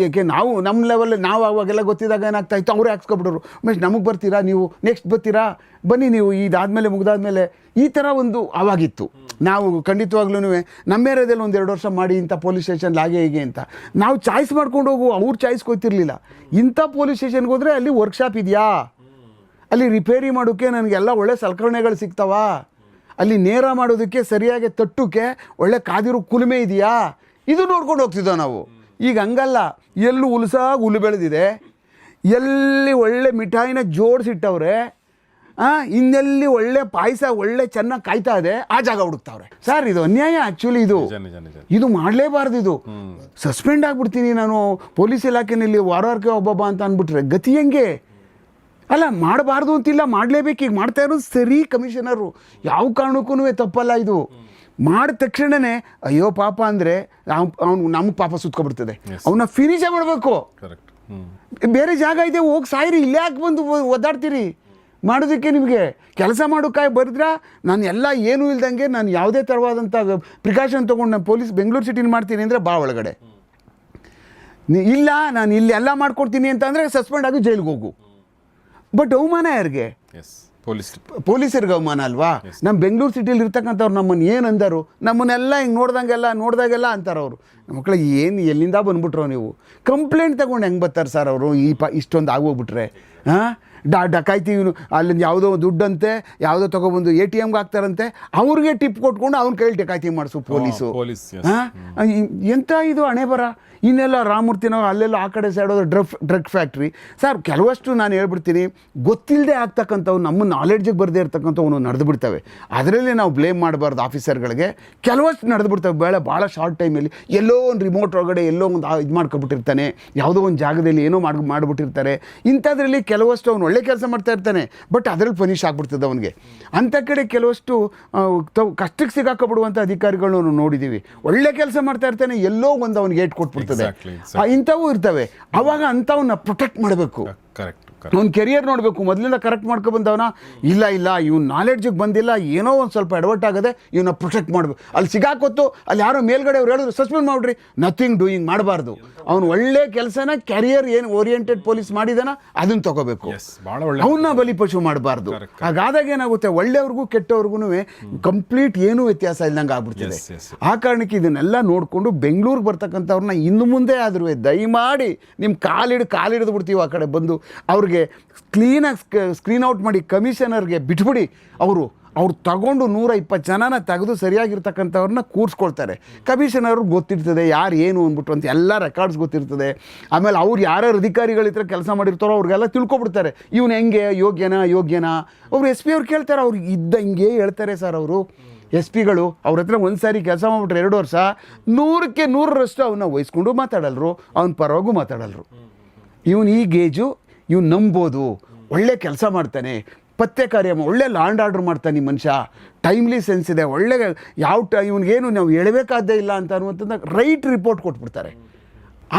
ಏಕೆ ನಾವು ನಮ್ಮ ಲೆವೆಲ್ ನಾವು ಆವಾಗೆಲ್ಲ ಗೊತ್ತಿದ್ದಾಗ ಏನಾಗ್ತಾ ಇತ್ತು? ಅವರೇ ಹಾಕ್ಸ್ಕೊಬಿಟ್ರು. ಉಮೇಶ್, ನಮಗೆ ಬರ್ತೀರಾ ನೀವು? ನೆಕ್ಸ್ಟ್ ಬರ್ತೀರಾ? ಬನ್ನಿ ನೀವು ಇದಾದಮೇಲೆ ಮುಗಿದಾದ್ಮೇಲೆ ಈ ಥರ ಒಂದು ಆವಾಗಿತ್ತು ನಾವು ಖಂಡಿತವಾಗ್ಲೂ ನಮ್ಮ ಏರಿಯಾದಲ್ಲಿ ಒಂದು ಎರಡು ವರ್ಷ ಮಾಡಿ ಇಂಥ ಪೊಲೀಸ್ ಸ್ಟೇಷನ್ ಹಾಗೆ ಹೀಗೆ ಅಂತ. ನಾವು ಚಾಯ್ಸ್ ಮಾಡ್ಕೊಂಡು ಹೋಗು, ಅವ್ರು ಚಾಯ್ಸ್ ಗೊತ್ತಿರಲಿಲ್ಲ. ಇಂಥ ಪೊಲೀಸ್ ಸ್ಟೇಷನ್ಗೆ ಹೋದರೆ ಅಲ್ಲಿ ವರ್ಕ್ಶಾಪ್ ಇದೆಯಾ? ಅಲ್ಲಿ ರಿಪೇರಿ ಮಾಡೋಕ್ಕೆ ನನಗೆಲ್ಲ ಒಳ್ಳೆ ಸಲಕರಣೆಗಳು ಸಿಗ್ತಾವ? ಅಲ್ಲಿ ನೇರ ಮಾಡೋದಕ್ಕೆ, ಸರಿಯಾಗಿ ತಟ್ಟುಕ್ಕೆ ಒಳ್ಳೆ ಕಾದಿರೋ ಕುಲುಮೆ ಇದೆಯಾ? ಇದು ನೋಡ್ಕೊಂಡು ಹೋಗ್ತಿದ್ದೋ ನಾವು? ಈಗ ಹಂಗಲ್ಲ. ಎಲ್ಲೂ ಉಲ್ಸಾಗಿ ಹುಲ್ಲು ಬೆಳೆದಿದೆ. ಎಲ್ಲಿ ಒಳ್ಳೆ ಮಿಠಾಯಿನ ಜೋಡಿಸಿಟ್ಟವ್ರೆ ಹಾಂ ಇನ್ನೆಲ್ಲಿ ಒಳ್ಳೆ ಪಾಯಸ ಒಳ್ಳೆ ಚೆನ್ನಾಗಿ ಕಾಯ್ತಾ ಇದೆ ಆ ಜಾಗ ಹುಡುಕ್ತಾವ್ರೆ. ಸರ್ ಇದು ಅನ್ಯಾಯ ಆ್ಯಕ್ಚುಲಿ ಇದು. ಇದು ಮಾಡಲೇಬಾರ್ದು ಇದು. ಸಸ್ಪೆಂಡ್ ಆಗ್ಬಿಡ್ತೀನಿ ನಾನು ಪೊಲೀಸ್ ಇಲಾಖೆಯಲ್ಲಿ ವಾರವಾರಕ್ಕೆ ಒಬ್ಬೊಬ್ಬ ಅಂತ ಅಂದ್ಬಿಟ್ರೆ ಗತಿ ಹೆಂಗೆ? ಅಲ್ಲ ಮಾಡಬಾರ್ದು ಅಂತಿಲ್ಲ ಮಾಡಲೇಬೇಕು. ಈಗ ಮಾಡ್ತಾ ಇರೋದು ಸರಿ ಕಮಿಷನರು. ಯಾವ ಕಾರಣಕ್ಕೂ ತಪ್ಪಲ್ಲ ಇದು. ಮಾಡಿದ ತಕ್ಷಣನೇ ಅಯ್ಯೋ ಪಾಪ ಅಂದರೆ ಅವ್ನು ನಮ್ಗೆ ಪಾಪ ಸುತ್ಕೊಬಿಡ್ತದೆ. ಅವನ್ನ ಫಿನಿಶೇ ಮಾಡಬೇಕು. ಕರೆಕ್ಟ್ ಬೇರೆ ಜಾಗ ಇದೆ ಹೋಗಿ ಸಾಯಿರಿ ಇಲ್ಲೇ ಯಾಕೆ ಬಂದು ಒದ್ದಾಡ್ತೀರಿ. ಮಾಡೋದಕ್ಕೆ ನಿಮಗೆ ಕೆಲಸ ಮಾಡೋಕ್ಕಾಗಿ ಬರೆದ್ರ? ನಾನು ಎಲ್ಲ ಏನೂ ಇಲ್ದಂಗೆ ನಾನು ಯಾವುದೇ ಥರವಾದಂಥ ಪ್ರಿಕಾಷನ್ ತೊಗೊಂಡು ನಾನು ಪೊಲೀಸ್ ಬೆಂಗಳೂರು ಸಿಟಿನ ಮಾಡ್ತೀನಿ ಅಂದರೆ ಬಾ ಒಳಗಡೆ. ಇಲ್ಲ ನಾನು ಇಲ್ಲಿ ಎಲ್ಲ ಮಾಡ್ಕೊಡ್ತೀನಿ ಅಂತ ಅಂದರೆ ಸಸ್ಪೆಂಡ್ ಆಗಿ ಜೈಲಿಗೆ ಹೋಗು. ಬಟ್ ಅವಮಾನ ಯಾರಿಗೆ? ಪೊಲೀಸರಿಗೆ ಅವಮಾನ ಅಲ್ವಾ? ನಮ್ಮ ಬೆಂಗಳೂರು ಸಿಟಿಯಲ್ಲಿ ಇರ್ತಕ್ಕಂಥವ್ರು ನಮ್ಮನ್ನು ಏನು ಅಂದರು? ನಮ್ಮನ್ನೆಲ್ಲ ಹಿಂಗೆ ನೋಡ್ದಂಗೆಲ್ಲ ನೋಡ್ದಾಗೆಲ್ಲ ಅಂತಾರೆ ಅವರು. ಮಕ್ಕಳು ಏನು ಎಲ್ಲಿಂದ ಬಂದ್ಬಿಟ್ರು ನೀವು? ಕಂಪ್ಲೇಂಟ್ ತಗೊಂಡು ಹೆಂಗೆ ಬರ್ತಾರೆ ಸರ್ ಅವರು? ಈ ಪ ಇಷ್ಟೊಂದು ಆಗೋಗ್ಬಿಟ್ರೆ ಹಾಂ? ಡಾ ಡಕಾಯ್ತಿ ಇವನು ಅಲ್ಲಿಂದ ಯಾವುದೋ ದುಡ್ಡಂತೆ ಯಾವುದೋ ತೊಗೊಬಂದು ಎ ಟಿ ಎಮ್ಗೆ ಹಾಕ್ತಾರಂತೆ ಅವ್ರಿಗೆ ಟಿಪ್ ಕೊಟ್ಕೊಂಡು ಅವ್ನ ಕೈಲಿ ಡಕಾಯ್ತಿ ಮಾಡಿಸು ಪೊಲೀಸು. ಹಾಂ? ಎಂಥ ಇದು ಹಣೆ ಬರ ಇನ್ನೆಲ್ಲ ರಾಮೂರ್ತಿನೋ ಅಲ್ಲೆಲ್ಲ ಆ ಕಡೆ ಸೈಡ್ ಹೋದ್ರೆ ಡ್ರಗ್ ಡ್ರಗ್ ಫ್ಯಾಕ್ಟ್ರಿ ಸರ್ ಕೆಲವಷ್ಟು ನಾನು ಹೇಳ್ಬಿಡ್ತೀನಿ ಗೊತ್ತಿಲ್ಲದೆ ಆಗ್ತಕ್ಕಂಥವು ನಮ್ಮ ನಾಲೆಡ್ಜಿಗೆ ಬರದೇ ಇರ್ತಕ್ಕಂಥವು ನಡೆದು ಬಿಡ್ತವೆ ಅದರಲ್ಲಿ ನಾವು ಬ್ಲೇಮ್ ಮಾಡಬಾರ್ದು ಆಫೀಸರ್ಗಳಿಗೆ ಕೆಲವಷ್ಟು ನಡೆದು ಬಿಡ್ತವೆ ಬೇಳೆ ಭಾಳ ಶಾರ್ಟ್ ಟೈಮಲ್ಲಿ ಎಲ್ಲೋ ಒಂದು ರಿಮೋಟ್ ಒಳಗಡೆ ಎಲ್ಲೋ ಒಂದು ಇದು ಮಾಡ್ಕೊಬಿಟ್ಟಿರ್ತಾನೆ. ಯಾವುದೋ ಒಂದು ಜಾಗದಲ್ಲಿ ಏನೋ ಮಾಡಿ, ಮಾಡಿಬಿಟ್ಟಿರ್ತಾರೆ. ಇಂಥದ್ರಲ್ಲಿ ಕೆಲವಷ್ಟು ಅವ್ನು ಒಳ್ಳೆ ಕೆಲಸ ಮಾಡ್ತಾ ಇರ್ತಾನೆ ಬಟ್ ಅದರಲ್ಲಿ ಫಿನಿಶ್ ಆಗ್ಬಿಡ್ತದೆ ಅವನಿಗೆ. ಅಂಥ ಕಡೆ ಕೆಲವಷ್ಟು ಕಷ್ಟಕ್ಕೆ ಸಿಗಾಕೊಬಿಡುವಂಥ ಅಧಿಕಾರಿಗಳನ್ನ ನೋಡಿದ್ದೀವಿ ಒಳ್ಳೆ ಕೆಲಸ ಮಾಡ್ತಾ ಇರ್ತಾನೆ, ಎಲ್ಲೋ ಒಂದು ಅವ್ನಿಗೆ ಏಟ್ ಕೊಟ್ಬಿಡ್ತದೆ. Exactly, exactly. ಆ, ಇಂಥವು ಇರ್ತವೆ. ಅವಾಗ ಅಂಥವನ್ನ ಪ್ರೊಟೆಕ್ಟ್ ಮಾಡಬೇಕು. ಕರೆಕ್ಟ್ ಅವ್ನ ಕೆರಿಯರ್ ನೋಡಬೇಕು ಮೊದಲಿಂದ ಕರೆಕ್ಟ್ ಮಾಡ್ಕೊಂಡು ಬಂದವನ ಇಲ್ಲ ಇಲ್ಲ ಇವ್ನ ನಾಲೆಡ್ಜಿಗೆ ಬಂದಿಲ್ಲ ಏನೋ ಒಂದು ಸ್ವಲ್ಪ ಅಡ್ವರ್ಟ್ ಆಗದೆ ಇವನ್ನ ಪ್ರೊಟೆಕ್ಟ್ ಮಾಡಬೇಕು. ಅಲ್ಲಿ ಸಿಗಾಕೊತ್ತು ಅಲ್ಲಿ ಯಾರೋ ಮೇಲ್ಗಡೆ ಅವ್ರು ಹೇಳಿದ್ರು ಸಸ್ಪೆಂಡ್ ಮಾಡ್ರಿ ನಥಿಂಗ್ ಡೂಯಿಂಗ್ ಮಾಡಬಾರ್ದು. ಅವ್ನು ಒಳ್ಳೆ ಕೆಲಸನ ಕ್ಯಾರಿಯರ್ ಏನು ಓರಿಯೆಂಟೆಡ್ ಪೊಲೀಸ್ ಮಾಡಿದಾನ ಅದನ್ನ ತಗೋಬೇಕು. ಅವನ್ನ ಬಲಿಪಶು ಮಾಡಬಾರ್ದು. ಹಾಗಾದಾಗ ಏನಾಗುತ್ತೆ ಒಳ್ಳೆಯವ್ರಿಗೂ ಕೆಟ್ಟವ್ರಿಗೂ ಕಂಪ್ಲೀಟ್ ಏನೂ ವ್ಯತ್ಯಾಸ ಇಲ್ಲದಂಗೆ ಆಗ್ಬಿಡ್ತದೆ. ಆ ಕಾರಣಕ್ಕೆ ಇದನ್ನೆಲ್ಲ ನೋಡಿಕೊಂಡು ಬೆಂಗಳೂರಿಗೆ ಬರ್ತಕ್ಕಂಥವ್ರನ್ನ ಇನ್ನು ಮುಂದೆ ಆದ್ರೂ ದಯಮಾಡಿ ನಿಮ್ಮ ಕಾಲಿಡು ಕಾಲಿಡಿದು ಬಿಡ್ತೀವಿ ಆ ಕಡೆ ಬಂದು. ಅವ್ರಿಗೆ ಕ್ಲೀನಾಗಿ ಸ್ಕ್ರೀನ್ ಔಟ್ ಮಾಡಿ ಕಮಿಷನರ್ಗೆ ಬಿಟ್ಬಿಡಿ. ಅವರು, ಅವ್ರು ತಗೊಂಡು ನೂರ ಇಪ್ಪತ್ತು ಜನನ ತೆಗೆದು ಸರಿಯಾಗಿರ್ತಕ್ಕಂಥವ್ರನ್ನ ಕೂರಿಸ್ಕೊಳ್ತಾರೆ. ಕಮಿಷನರ್ ಗೊತ್ತಿರ್ತದೆ, ಯಾರು ಏನು ಅಂದ್ಬಿಟ್ಟು ಅಂತ ಎಲ್ಲ ರೆಕಾರ್ಡ್ಸ್ ಗೊತ್ತಿರ್ತದೆ. ಆಮೇಲೆ ಅವ್ರು ಯಾರ್ಯಾರು ಅಧಿಕಾರಿಗಳಿದ್ರೆ ಕೆಲಸ ಮಾಡಿರ್ತಾರೋ ಅವ್ರಿಗೆಲ್ಲ ತಿಳ್ಕೊಬಿಡ್ತಾರೆ. ಇವನು ಹೆಂಗೆ, ಯೋಗ್ಯನಾ ಯೋಗ್ಯನಾ? ಅವ್ರು ಎಸ್ ಪಿ ಅವ್ರು ಕೇಳ್ತಾರೆ, ಅವ್ರು ಇದ್ದಂಗೆ ಹೇಳ್ತಾರೆ ಸರ್ ಅವರು. ಎಸ್ ಪಿಗಳು ಅವ್ರ ಹತ್ರ ಒಂದು ಸಾರಿ ಕೆಲಸ ಮಾಡಿಬಿಟ್ರೆ ಎರಡು ವರ್ಷ, ನೂರಕ್ಕೆ ನೂರರಷ್ಟು ಅವನ್ನ ವಹಿಸ್ಕೊಂಡು ಮಾತಾಡಲ್ರು, ಅವನ ಪರವಾಗೂ ಮಾತಾಡಲ್ರು. ಇವನು ಈ ಗೇಜು ಇವ್ನು ನಂಬೋದು, ಒಳ್ಳೆ ಕೆಲಸ ಮಾಡ್ತಾನೆ ಪತ್ತೆ ಕಾರ್ಯ ಒಳ್ಳೆ ಲ್ಯಾಂಡ್ ಆರ್ಡ್ರ್ ಮಾಡ್ತಾನೆ ಈ ಮನುಷ್ಯ. ಟೈಮ್ಲಿ ಸೆನ್ಸ್ ಇದೆ, ಒಳ್ಳೆ ಯಾವ ಟ, ಇವನಿಗೇನು ನಾವು ಹೇಳಬೇಕಾದ್ದೇ ಇಲ್ಲ ಅಂತ ಅನ್ನುವಂಥದ್ದು ರೈಟ್ ರಿಪೋರ್ಟ್ ಕೊಟ್ಬಿಡ್ತಾರೆ.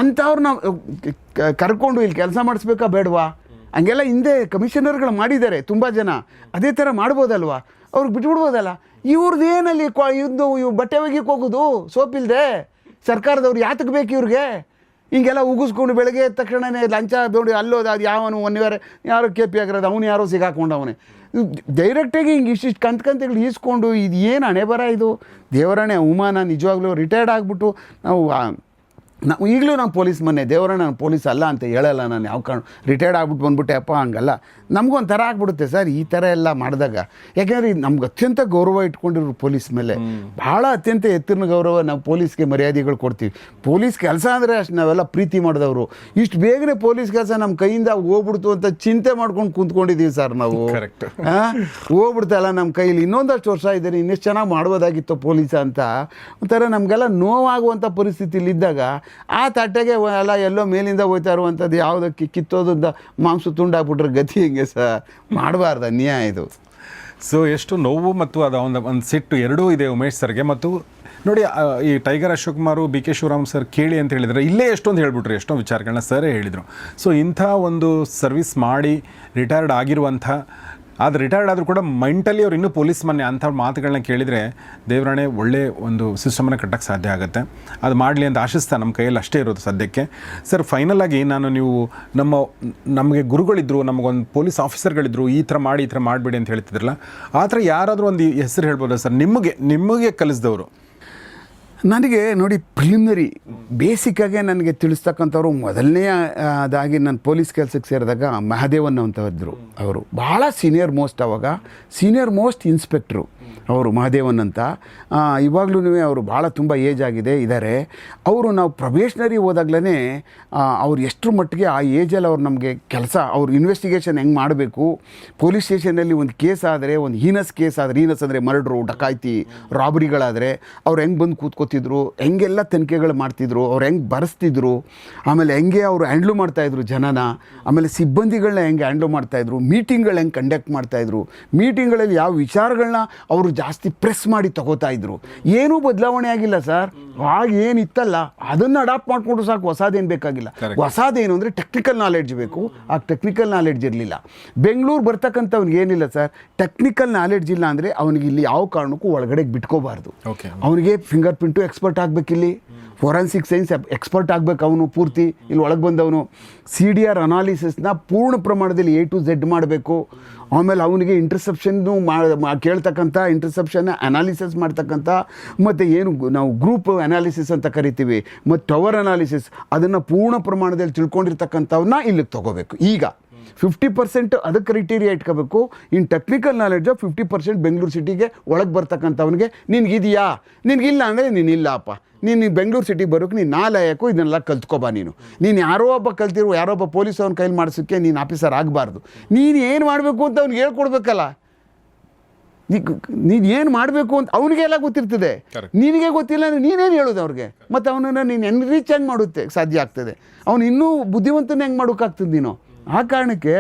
ಅಂಥವ್ರು ನಾವು ಕರ್ಕೊಂಡು ಇಲ್ಲಿ ಕೆಲಸ ಮಾಡಿಸ್ಬೇಕಾ ಬೇಡವಾ? ಹಂಗೆಲ್ಲ ಹಿಂದೆ ಕಮಿಷನರ್ಗಳು ಮಾಡಿದ್ದಾರೆ, ತುಂಬ ಜನ. ಅದೇ ಥರ ಮಾಡ್ಬೋದಲ್ವಾ? ಅವ್ರಿಗೆ ಬಿಟ್ಬಿಡ್ಬೋದಲ್ಲ? ಇವ್ರದ್ದು ಏನಲ್ಲಿ ಕ್ವಾ ಇದ್ದು ಇವ್ ಬಟ್ಟೆ ಒಗಿಕ್ಕೆ ಹೋಗೋದು ಸೋಪ್ ಇಲ್ಲದೆ ಸರ್ಕಾರದವ್ರು ಯಾತಕ್ಕೆ ಬೇಕು ಇವ್ರಿಗೆ? ಹಿಂಗೆಲ್ಲ ಉಗಿಸ್ಕೊಂಡು ಬೆಳಗ್ಗೆ ಎದ್ದ ತಕ್ಷಣನೇ ಲಂಚ ನೋಡಿ ಅಲ್ಲೋದು ಅದು ಯಾವನು ಒನ್ ಇಯರ್ ಯಾರೋ ಕೆ ಪಿ ಆಗಿರೋದು, ಅವನು ಯಾರೋ ಸಿಗಾಕೊಂಡವನೇ. ಡೈರೆಕ್ಟಾಗಿ ಹಿಂಗೆ ಇಷ್ಟಿಷ್ಟು ಕಂತು ಕಂತಿಗಳು ಈಸ್ಕೊಂಡು, ಇದು ಏನು ಹಣೆ ಬರ ಇದು? ದೇವರಣೆ ಅವಮಾನ, ನಿಜವಾಗ್ಲೂ ರಿಟೈರ್ಡ್ ಆಗಿಬಿಟ್ಟು ನಾವು ನಾವು ಈಗಲೂ ನಾನು ಪೊಲೀಸ್ ಮನೆ ದೇವರ ನಾನು ಪೊಲೀಸ್ ಅಲ್ಲ ಅಂತ ಹೇಳಲ್ಲ ನಾನು ಯಾವ ಕಾರಣ ರಿಟೈರ್ಡ್ ಆಗ್ಬಿಟ್ಟು ಬಂದ್ಬಿಟ್ಟೆ ಅಪ್ಪ ಹಂಗಲ್ಲ. ನಮಗೊಂಥರ ಆಗ್ಬಿಡುತ್ತೆ ಸರ್ ಈ ಥರ ಎಲ್ಲ ಮಾಡಿದಾಗ. ಯಾಕೆಂದರೆ ನಮ್ಗೆ ಅತ್ಯಂತ ಗೌರವ ಇಟ್ಕೊಂಡಿರೋ ಪೊಲೀಸ್ ಮೇಲೆ. ಭಾಳ ಅತ್ಯಂತ ಎತ್ತಿನ ಗೌರವ ನಾವು ಪೊಲೀಸ್ಗೆ ಮರ್ಯಾದೆಗಳು ಕೊಡ್ತೀವಿ. ಪೊಲೀಸ್ ಕೆಲಸ ಅಂದರೆ ಅಷ್ಟು ನಾವೆಲ್ಲ ಪ್ರೀತಿ ಮಾಡಿದವರು. ಇಷ್ಟು ಬೇಗನೆ ಪೊಲೀಸ್ ಕೆಲಸ ನಮ್ಮ ಕೈಯಿಂದ ಹೋಗ್ಬಿಡ್ತು ಅಂತ ಚಿಂತೆ ಮಾಡ್ಕೊಂಡು ಕುಂತ್ಕೊಂಡಿದ್ದೀವಿ ಸರ್ ನಾವು. ಕರೆಕ್ಟ್? ಹೋಗ್ಬಿಡ್ತಲ್ಲ ನಮ್ಮ ಕೈಯಲ್ಲಿ ಇನ್ನೊಂದಷ್ಟು ವರ್ಷ ಇದ್ದಾರೆ ಇನ್ನೆಷ್ಟು ಚೆನ್ನಾಗಿ ಮಾಡ್ಬೋದಾಗಿತ್ತು ಪೊಲೀಸ್ ಅಂತ. ಒಂಥರ ನಮಗೆಲ್ಲ ನೋವಾಗುವಂಥ ಪರಿಸ್ಥಿತಿಲಿ ಇದ್ದಾಗ ಆ ತಟ್ಟೆಗೆ ಎಲ್ಲ ಎಲ್ಲೋ ಮೇಲಿಂದ ಹೋಯ್ತಾ ಇರುವಂಥದ್ದು ಯಾವುದಕ್ಕೆ ಕಿತ್ತೋದ್ರಿಂದ ಮಾಂಸ ತುಂಡಾಗ್ಬಿಟ್ರೆ ಗತಿ ಹೆಂಗೆ ಸಹ ಮಾಡಬಾರ್ದು ಅನ್ಯಾಯ ಇದು. ಸೊ ಎಷ್ಟು ನೋವು ಮತ್ತು ಅದು ಒಂದು ಒಂದು ಸಿಟ್ಟು ಎರಡೂ ಇದೆ ಉಮೇಶ್ ಸರ್ಗೆ. ಮತ್ತು ನೋಡಿ ಈ tiger Ashok Kumar B K Shivaram sir ಕೇಳಿ ಅಂತ ಹೇಳಿದರೆ ಇಲ್ಲೇ ಎಷ್ಟೊಂದು ಹೇಳ್ಬಿಟ್ರು ಎಷ್ಟೊಂದು ವಿಚಾರಗಳನ್ನ ಸರೇ ಹೇಳಿದರು. ಸೊ ಇಂಥ ಒಂದು ಸರ್ವಿಸ್ ಮಾಡಿ ರಿಟೈರ್ಡ್ ಆಗಿರುವಂಥ ಅದು ರಿಟೈರ್ಡ್ ಆದರೂ ಕೂಡ ಮೆಂಟಲಿ ಅವ್ರು ಇನ್ನೂ ಪೊಲೀಸ್ ಮನೆ ಅಂಥ ಮಾತುಗಳನ್ನ ಕೇಳಿದರೆ ದೇವರಾಣೆ ಒಳ್ಳೆ ಒಂದು ಸಿಸ್ಟಮನ್ನು ಕಟ್ಟಕ್ಕೆ ಸಾಧ್ಯ ಆಗುತ್ತೆ. ಅದು ಮಾಡಲಿ ಅಂತ ಆಶಿಸ್ತಾ ನಮ್ಮ ಕೈಯಲ್ಲಿ ಅಷ್ಟೇ ಇರೋದು ಸದ್ಯಕ್ಕೆ. ಸರ್ ಫೈನಲ್ ಆಗಿ ನಾನು ನೀವು ನಮ್ಮ, ನಮಗೆ ಗುರುಗಳಿದ್ರು, ನಮಗೊಂದು ಪೊಲೀಸ್ ಆಫೀಸರ್ಗಳಿದ್ರು ಈ ಥರ ಮಾಡಿ, ಈ ಥರ ಮಾಡಬೇಡಿ ಅಂತ ಹೇಳ್ತಿದ್ರಲ್ಲ, ಆ ಥರ ಯಾರಾದರೂ ಒಂದು ಹೆಸರು ಹೇಳ್ಬೋದಾ ಸರ್ ನಿಮಗೆ ನಿಮಗೆ ಕಲಿಸಿದವರು. ನನಗೆ ನೋಡಿ ಪ್ರಿಲಿಮಿನರಿ ಬೇಸಿಕ್ಕಾಗೆ ನನಗೆ ತಿಳಿಸ್ತಕ್ಕಂಥವ್ರು ಮೊದಲನೇ ಅದಾಗಿ ನಾನು ಪೊಲೀಸ್ ಕೆಲಸಕ್ಕೆ ಸೇರಿದಾಗ ಮಹಾದೇವನ್ ಅಂತ ಇದ್ದರು ಅವರು. ಭಾಳ ಸೀನಿಯರ್ ಮೋಸ್ಟ್ ಅವಾಗ. ಸೀನಿಯರ್ ಮೋಸ್ಟ್ ಇನ್ಸ್ಪೆಕ್ಟ್ರು ಅವರು ಮಹಾದೇವನ್ ಅಂತ ಇವಾಗಲೂ ಅವರು ಭಾಳ ತುಂಬ ಏಜ್ ಆಗಿದೆ ಇದ್ದಾರೆ ಅವರು ನಾವು ಪ್ರೊಬೇಷ್ನರಿ ಹೋದಾಗ್ಲೇ ಅವ್ರು ಎಷ್ಟರ ಮಟ್ಟಿಗೆ ಆ ಏಜಲ್ಲಿ ಅವ್ರು ನಮಗೆ ಕೆಲಸ, ಅವ್ರು ಇನ್ವೆಸ್ಟಿಗೇಷನ್ ಹೆಂಗೆ ಮಾಡಬೇಕು, ಪೊಲೀಸ್ ಸ್ಟೇಷನಲ್ಲಿ ಒಂದು ಕೇಸ್ ಆದರೆ, ಒಂದು ಹೀನಸ್ ಕೇಸ್ ಆದರೆ, ಹೀನಸ್ ಅಂದರೆ ಮರ್ಡ್ರು, ಡಕಾಯ್ತಿ, ರಾಬರಿಗಳಾದರೆ, ಅವ್ರು ಹೆಂಗೆ ಬಂದು ಕೂತ್ಕೋತಿದ್ರು, ಹೆಂಗೆಲ್ಲ ತನಿಖೆಗಳು ಮಾಡ್ತಿದ್ರು, ಅವ್ರು ಹೆಂಗೆ ಬರೆಸ್ತಿದ್ರು, ಆಮೇಲೆ ಹೆಂಗೆ ಅವರು ಹ್ಯಾಂಡ್ಲು ಮಾಡ್ತಾಯಿದ್ರು ಜನನ, ಆಮೇಲೆ ಸಿಬ್ಬಂದಿಗಳನ್ನ ಹೆಂಗೆ ಹ್ಯಾಂಡ್ಲು ಮಾಡ್ತಾಯಿದ್ರು ಮೀಟಿಂಗ್ಗಳು ಹೆಂಗೆ ಕಂಡಕ್ಟ್ ಮಾಡ್ತಾಯಿದ್ರು ಮೀಟಿಂಗ್ಗಳಲ್ಲಿ ಯಾವ ವಿಚಾರಗಳನ್ನ ಅವರು ಜಾಸ್ತಿ ಪ್ರೆಸ್ ಮಾಡಿ ತಗೋತಾ ಇದ್ರು. ಏನೂ ಬದಲಾವಣೆ ಆಗಿಲ್ಲ ಸರ್. ಆಗ ಏನಿತ್ತಲ್ಲ ಅದನ್ನು ಅಡಾಪ್ಟ್ ಮಾಡಿಕೊಂಡು ಸಾಕು. ಹೊಸದೇನು ಬೇಕಾಗಿಲ್ಲ. ಹೊಸದೇನು ಅಂದರೆ ಟೆಕ್ನಿಕಲ್ ನಾಲೆಡ್ಜ್ ಬೇಕು. ಆ ಟೆಕ್ನಿಕಲ್ ನಾಲೆಡ್ಜ್ ಇರಲಿಲ್ಲ. ಬೆಂಗಳೂರು ಬರ್ತಕ್ಕಂಥವ್ನಿಗೆ ಏನಿಲ್ಲ ಸರ್. ಟೆಕ್ನಿಕಲ್ ನಾಲೆಡ್ಜ್ ಇಲ್ಲ ಅಂದರೆ ಅವನಿಗೆ ಇಲ್ಲಿ ಯಾವ ಕಾರಣಕ್ಕೂ ಒಳಗಡೆ ಬಿಟ್ಕೋಬಾರ್ದು. ಅವನಿಗೆ ಫಿಂಗರ್ ಪ್ರಿಂಟು ಎಕ್ಸ್ಪರ್ಟ್ ಆಗಬೇಕಿಲ್ಲಿ ಫೋರೆನ್ಸಿಕ್ ಸೈನ್ಸ್ ಎಕ್ಸ್ಪರ್ಟ್ ಆಗಬೇಕು ಅವನು ಪೂರ್ತಿ. ಇಲ್ಲಿ ಒಳಗೆ ಬಂದವನು. ಸಿ ಡಿ ಆರ್ ಅನಾಲಿಸಿಸ್ನ ಪೂರ್ಣ ಪ್ರಮಾಣದಲ್ಲಿ ಎ ಟು ಝೆಡ್ ಮಾಡಬೇಕು. ಆಮೇಲೆ ಅವನಿಗೆ ಇಂಟರ್ಸೆಪ್ಷನ್ನು ಮಾ ಕೇಳ್ತಕ್ಕಂಥ ಇಂಟರ್ಸೆಪ್ಷನ್ ಅನಾಲಿಸಿಸ್ ಮಾಡ್ತಕ್ಕಂಥ, ಮತ್ತು ಏನು ನಾವು ಗ್ರೂಪ್ ಅನಾಲಿಸಿಸ್ ಅಂತ ಕರಿತೀವಿ ಮತ್ತು ಟವರ್ ಅನಾಲಿಸಿಸ್ ಅದನ್ನು ಪೂರ್ಣ ಪ್ರಮಾಣದಲ್ಲಿ ತಿಳ್ಕೊಂಡಿರ್ತಕ್ಕಂಥವನ್ನ ಇಲ್ಲಿಗೆ ತಗೋಬೇಕು. ಈಗ ಫಿಫ್ಟಿ ಪರ್ಸೆಂಟ್ ಅದಕ್ಕೆ ಕ್ರೈಟೀರಿಯಾ ಇಟ್ಕೋಬೇಕು. In technical knowledge fifty percent Bengaluru ಸಿಟಿಗೆ ಒಳಗೆ ಬರ್ತಕ್ಕಂಥವನಿಗೆ ನಿನಗಿದೆಯಾ ನಿನಗಿಲ್ಲ ಅಂದರೆ ನೀನು ಇಲ್ಲಪ್ಪ. ನೀನು ಬೆಂಗಳೂರು ಸಿಟಿಗೆ ಬರೋಕೆ ನೀನು ನಾಲಾಯಕು ಇದನ್ನೆಲ್ಲ ಕಲ್ತ್ಕೊಬಾ ನೀನು. ನೀನು ಯಾರೋ ಒಬ್ಬ ಕಲ್ತಿರೋ ಯಾರೋ ಒಬ್ಬ ಪೊಲೀಸ್ ಅವ್ನ ಕೈಲಿ ಮಾಡಿಸೋಕ್ಕೆ ನೀನು ಆಫೀಸರ್ ಆಗಬಾರ್ದು. ನೀನು ಏನು ಮಾಡಬೇಕು ಅಂತ ಅವ್ನಿಗೆ ಹೇಳ್ಕೊಡ್ಬೇಕಲ್ಲ. ನೀನು ಏನು ಮಾಡಬೇಕು ಅಂತ ಅವನಿಗೆಲ್ಲ ಗೊತ್ತಿರ್ತದೆ. ನಿನಗೆ ಗೊತ್ತಿಲ್ಲ ಅಂದರೆ ನೀನೇನು ಹೇಳೋದು ಅವ್ರಿಗೆ? ಮತ್ತು ಅವನನ್ನು ನೀನು ಹೆಂಗೆ ರೀಚ್ ಹೆಂಗೆ ಮಾಡುತ್ತೆ? ಸಾಧ್ಯ ಆಗ್ತದೆ. ಅವನು ಇನ್ನೂ ಬುದ್ಧಿವಂತನ ಹೆಂಗೆ ಮಾಡೋಕ್ಕಾಗ್ತದೆ ನೀನು? ಆ ಕಾರಣಕ್ಕೆ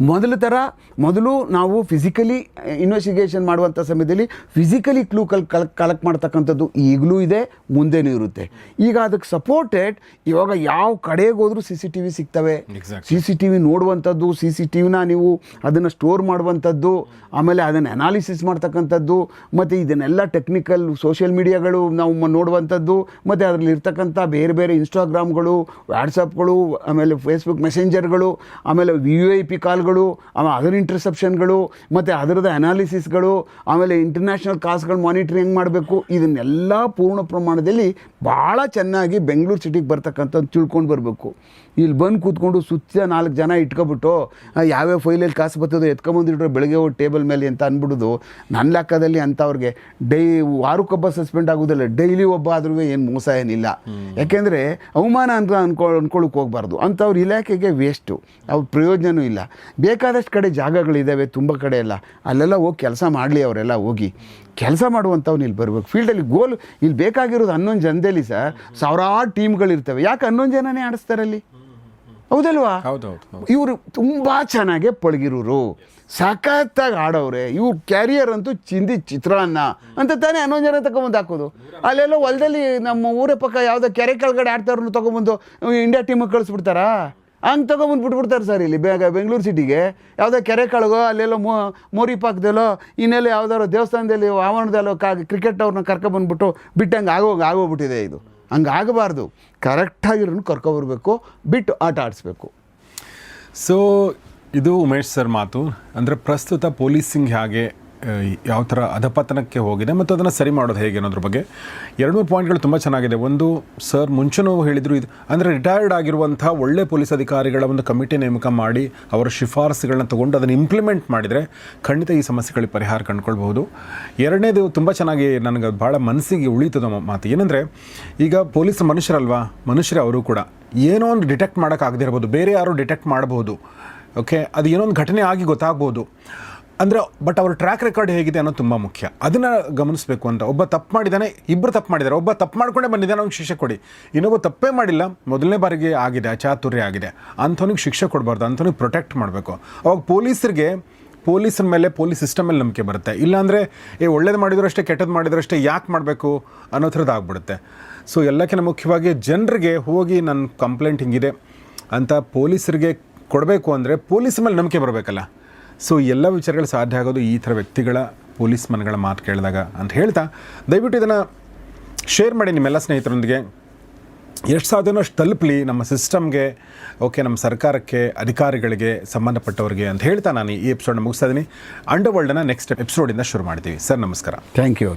ಮೊದಲ ಥರ ಮೊದಲು ನಾವು ಫಿಸಿಕಲಿ ಇನ್ವೆಸ್ಟಿಗೇಷನ್ ಮಾಡುವಂಥ ಸಮಯದಲ್ಲಿ ಫಿಸಿಕಲಿ ಕ್ಲೂ ಕಲ್ ಕಲ್ ಕಲೆಕ್ಟ್ ಮಾಡ್ತಕ್ಕಂಥದ್ದು ಈಗಲೂ ಇದೆ ಮುಂದೆನೂ ಇರುತ್ತೆ ಈಗ ಅದಕ್ಕೆ ಸಪೋರ್ಟೆಡ್ ಇವಾಗ ಯಾವ ಕಡೆಗೆ ಹೋದರೂ ಸಿ ಸಿ ಟಿ ವಿ ಸಿಗ್ತವೆ. ಸಿ ಸಿ ಟಿ ವಿ ನೋಡುವಂಥದ್ದು ಸಿ ಸಿ ಟಿ ವಿನ ನೀವು ಅದನ್ನು ಸ್ಟೋರ್ ಮಾಡುವಂಥದ್ದು ಆಮೇಲೆ ಅದನ್ನು ಅನಾಲಿಸಿಸ್ ಮಾಡ್ತಕ್ಕಂಥದ್ದು ಮತ್ತು ಇದನ್ನೆಲ್ಲ ಟೆಕ್ನಿಕಲ್ ಸೋಷಿಯಲ್ ಮೀಡಿಯಾಗಳು ನಾವು ನೋಡುವಂಥದ್ದು ಮತ್ತು ಅದರಲ್ಲಿ ಇರ್ತಕ್ಕಂಥ ಬೇರೆ ಬೇರೆ ಇನ್ಸ್ಟಾಗ್ರಾಮ್ಗಳು ವ್ಯಾಟ್ಸಪ್ಗಳು ಆಮೇಲೆ ಫೇಸ್ಬುಕ್ ಮೆಸೆಂಜರ್ಗಳು ಆಮೇಲೆ ವಿ ಐ ಪಿ ಕಾಲ್ಗಳು ಆಮೇಲೆ ಅದರ ಇಂಟರ್ಸೆಪ್ಷನ್ಗಳು, ಮತ್ತು ಅದರದ ಅನಾಲಿಸಿಸ್ಗಳು, ಆಮೇಲೆ ಇಂಟರ್ನ್ಯಾಷನಲ್ ಕಾಸ್ಗಳು ಮಾನಿಟ್ರಿಂಗ್ ಮಾಡಬೇಕು, ಇದನ್ನೆಲ್ಲ ಪೂರ್ಣ ಪ್ರಮಾಣದಲ್ಲಿ ಭಾಳ ಚೆನ್ನಾಗಿ ಬೆಂಗಳೂರು ಸಿಟಿಗೆ ಬರ್ತಕ್ಕಂಥದ್ದು ತಿಳ್ಕೊಂಡು ಬರಬೇಕು. ಇಲ್ಲಿ ಬಂದು ಕೂತ್ಕೊಂಡು ಸುತ್ತ ನಾಲ್ಕು ಜನ ಇಟ್ಕೊಬಿಟ್ಟು ಯಾವ್ಯಾವ ಫೈಲಲ್ಲಿ ಕಾಸು ಬರ್ತದೋ ಎತ್ಕೊಂಬಂದಿಟ್ರೆ ಬೆಳಗ್ಗೆ ಹೋಗಿ ಟೇಬಲ್ ಮೇಲೆ ಅಂತ ಅಂದ್ಬಿಡೋದು ನನ್ನ ಲೆಕ್ಕದಲ್ಲಿ ಅಂಥವ್ರಿಗೆ ಡೈ ವಾರಕ್ಕೊಬ್ಬ ಸಸ್ಪೆಂಡ್ ಆಗೋದಿಲ್ಲ. ಡೈಲಿ ಒಬ್ಬ ಆದ್ರೂ ಏನು ಮೋಸ ಏನಿಲ್ಲ. ಯಾಕೆಂದರೆ ಅವಮಾನ ಅಂತ ಅನ್ಕೊ ಅಂದ್ಕೊಳಕ್ಕೆ ಹೋಗ್ಬಾರ್ದು. ಅಂಥವ್ರ ಇಲಾಖೆಗೆ ವೇಸ್ಟು ಅವ್ರ ಪ್ರಯೋಜನವೂ ಇಲ್ಲ. ಬೇಕಾದಷ್ಟು ಕಡೆ ಜಾಗಗಳಿದ್ದಾವೆ ತುಂಬ ಕಡೆ ಎಲ್ಲ. ಅಲ್ಲೆಲ್ಲ ಹೋಗಿ ಕೆಲಸ ಮಾಡಲಿ ಅವರೆಲ್ಲ ಹೋಗಿ. ಕೆಲಸ ಮಾಡುವಂಥವ್ನು ಇಲ್ಲಿ ಬರ್ಬೇಕು. ಫೀಲ್ಡಲ್ಲಿ ಗೋಲ್ ಇಲ್ಲಿ ಬೇಕಾಗಿರೋದು ಹನ್ನೊಂದು ಜನದಲ್ಲಿ ಸರ್ ಸಾವಿರಾರು ಟೀಮ್ಗಳಿರ್ತವೆ ಯಾಕೆ ಹನ್ನೊಂದು ಜನನೇ ಆಡಿಸ್ತಾರಲ್ಲಿ ಹೌದಲ್ವಾ? ಹೌದು ಹೌದು ಹೌದು. ಇವರು ತುಂಬ ಚೆನ್ನಾಗೆ ಪಳಗಿರೋರು. ಸಖತ್ತಾಗಿ ಆಡೋರೆ ಇವು ಕ್ಯಾರಿಯರ್ ಅಂತೂ ಚಿಂದಿ ಚಿತ್ರಾನ್ನ ಅಂತ ತಾನೇ ಹನ್ನೊಂದು ಜನ ತಗೊಂಬಂದು ಹಾಕೋದು. ಅಲ್ಲೆಲ್ಲ ಹೊಲದಲ್ಲಿ ನಮ್ಮ ಊರ ಪಕ್ಕ ಯಾವುದೋ ಕೆರೆ ಕೆಳಗಡೆ ಆಡ್ತಾರನ್ನು ತೊಗೊಂಬಂದು ಇಂಡಿಯಾ ಟೀಮಿಗೆ ಕಳಿಸ್ಬಿಡ್ತಾರಾ? ಹಂಗೆ ತೊಗೊಂಬಂದು ಬಿಟ್ಬಿಡ್ತಾರೆ ಸರ್ ಇಲ್ಲಿ ಬೇಗ ಬೆಂಗಳೂರು ಸಿಟಿಗೆ ಯಾವುದೋ ಕೆರೆ ಕಾಳಗೋ, ಅಲ್ಲೆಲ್ಲೋ ಮೋ, ಮೋರಿ ಪಾಕ್ದಲ್ಲೋ, ಇನ್ನೆಲ್ಲೋ ಯಾವುದಾದ್ರು ದೇವಸ್ಥಾನದಲ್ಲಿ, ಆವರಣದಲ್ಲೋ ಕಾ ಕ್ರಿಕೆಟ್ ಅವ್ರನ್ನ ಕರ್ಕೊಬಂದ್ಬಿಟ್ಟು ಬಿಟ್ಟಂಗೆ ಆಗೋಗಿ ಆಗೋಗ್ಬಿಟ್ಟಿದೆ ಇದು. ಹಂಗೆ ಆಗಬಾರ್ದು. ಕರೆಕ್ಟಾಗಿರೋನು ಕರ್ಕೊಬರ್ಬೇಕು ಬಿಟ್ಟು ಆಟ ಆಡಿಸ್ಬೇಕು. ಸೊ ಇದು ಉಮೇಶ್ ಸರ್ ಮಾತು. ಅಂದರೆ ಪ್ರಸ್ತುತ ಪೊಲೀಸಿಂಗ್ ಹೇಗೆ ಯಾವ ಥರ ಅಧಪತನಕ್ಕೆ ಹೋಗಿದೆ ಮತ್ತು ಅದನ್ನು ಸರಿ ಮಾಡೋದು ಹೇಗೆ ಅನ್ನೋದ್ರ ಬಗ್ಗೆ. ಎರಡು ಮೂರು ಪಾಯಿಂಟ್ಗಳು ತುಂಬ ಚೆನ್ನಾಗಿದೆ. ಒಂದು, ಸರ್ ಮುಂಚೆನೂ ಹೇಳಿದರು ಇದು, ಅಂದರೆ ರಿಟೈರ್ಡ್ ಆಗಿರುವಂಥ ಒಳ್ಳೆ ಪೊಲೀಸ್ ಅಧಿಕಾರಿಗಳ ಒಂದು ಕಮಿಟಿ ನೇಮಕ ಮಾಡಿ, ಅವರ ಶಿಫಾರಸುಗಳನ್ನ ತಗೊಂಡು ಅದನ್ನು ಇಂಪ್ಲಿಮೆಂಟ್ ಮಾಡಿದರೆ ಖಂಡಿತ ಈ ಸಮಸ್ಯೆಗಳಿಗೆ ಪರಿಹಾರ ಕಂಡುಕೊಳ್ಬಹುದು. ಎರಡನೇದು ತುಂಬ ಚೆನ್ನಾಗಿ ನನಗೆ ಭಾಳ ಮನಸ್ಸಿಗೆ ಉಳಿತದ ಮಾತು ಏನಂದರೆ, ಈಗ ಪೊಲೀಸ್ ಮನುಷ್ಯರಲ್ವಾ? ಮನುಷ್ಯರೇ ಅವರು ಕೂಡ. ಏನೋ ಒಂದು ಡಿಟೆಕ್ಟ್ ಮಾಡೋಕ್ಕಾಗದೇ ಇರ್ಬೋದು. ಬೇರೆ ಯಾರು ಡಿಟೆಕ್ಟ್ ಮಾಡ್ಬೋದು ಓಕೆ ಅದು ಏನೋ ಒಂದು ಘಟನೆ ಆಗಿ ಗೊತ್ತಾಗ್ಬೋದು. ಅಂದರೆ ಬಟ್ ಅವ್ರ ಟ್ರ್ಯಾಕ್ ರೆಕಾರ್ಡ್ ಹೇಗಿದೆ ಅನ್ನೋದು ತುಂಬ ಮುಖ್ಯ. ಅದನ್ನು ಗಮನಿಸಬೇಕು ಅಂತ. ಒಬ್ಬ ತಪ್ಪು ಮಾಡಿದ್ದಾನೆ ಇಬ್ಬರು ತಪ್ಪು ಮಾಡಿದ್ದಾರೆ ಒಬ್ಬ ತಪ್ಪು ಮಾಡಿಕೊಂಡೇ ಬಂದಿದ್ದಾನೆ, ಅವ್ನಿಗೆ ಶಿಕ್ಷೆ ಕೊಡಿ. ಇನ್ನೊಬ್ಬ ತಪ್ಪೇ ಮಾಡಿಲ್ಲ, ಮೊದಲನೇ ಬಾರಿಗೆ ಆಗಿದೆ ಅಚಾತುರ್ಯ ಆಗಿದೆ. ಅಂಥವ್ನಿಗೆ ಶಿಕ್ಷೆ ಕೊಡಬಾರ್ದು, ಅಂಥವ್ನಿಗೆ ಪ್ರೊಟೆಕ್ಟ್ ಮಾಡಬೇಕು. ಅವಾಗ ಪೊಲೀಸರಿಗೆ, ಪೊಲೀಸರ ಮೇಲೆ, ಪೊಲೀಸ್ ಸಿಸ್ಟಮ್ ಮೇಲೆ ನಂಬಿಕೆ ಬರುತ್ತೆ. ಇಲ್ಲಾಂದರೆ, ಏ, ಒಳ್ಳೇದು ಮಾಡಿದ್ರು ಅಷ್ಟೇ ಕೆಟ್ಟದ್ದು ಮಾಡಿದ್ರು ಅಷ್ಟೇ, ಯಾಕೆ ಮಾಡಬೇಕು ಅನ್ನೋ ಥರದ್ದು ಆಗ್ಬಿಡುತ್ತೆ. ಸೊ ಎಲ್ಲಕ್ಕಿಂತ ಮುಖ್ಯವಾಗಿ ಜನರಿಗೆ ಹೋಗಿ ನನ್ನ ಕಂಪ್ಲೇಂಟ್ ಹಿಂಗಿದೆ ಅಂತ ಪೊಲೀಸರಿಗೆ ಕೊಡಬೇಕು ಅಂದರೆ ಪೊಲೀಸ್ ಮೇಲೆ ನಂಬಿಕೆ ಬರಬೇಕಲ್ಲ. ಸೊ ಎಲ್ಲ ವಿಚಾರಗಳು ಸಾಧ್ಯ ಆಗೋದು ಈ ಥರ ವ್ಯಕ್ತಿಗಳ ಪೊಲೀಸ್ ಮನ್ಗಳ ಮಾತು ಕೇಳಿದಾಗ ಅಂತ ಹೇಳ್ತಾ, ದಯವಿಟ್ಟು ಇದನ್ನು ಶೇರ್ ಮಾಡಿ ನಿಮ್ಮೆಲ್ಲ ಸ್ನೇಹಿತರೊಂದಿಗೆ. ಎಷ್ಟು ಸಾಧ್ಯನೋ ಅಷ್ಟು ತಲುಪಲಿ ನಮ್ಮ ಸಿಸ್ಟಮ್ಗೆ ಓಕೆ ನಮ್ಮ ಸರ್ಕಾರಕ್ಕೆ, ಅಧಿಕಾರಿಗಳಿಗೆ ಸಂಬಂಧಪಟ್ಟವರಿಗೆ ಅಂತ ಹೇಳ್ತಾ ನಾನು ಈ ಎಪಿಸೋಡ್ನ ಮುಗಿಸ್ತಾ ಇದ್ದೀನಿ. ಅಂಡರ್ ವರ್ಲ್ಡನ್ನ ನೆಕ್ಸ್ಟ್ ಎಪಿಸೋಡಿಂದ ಶುರು ಮಾಡ್ತೀವಿ. ಸರ್, ನಮಸ್ಕಾರ. Thank you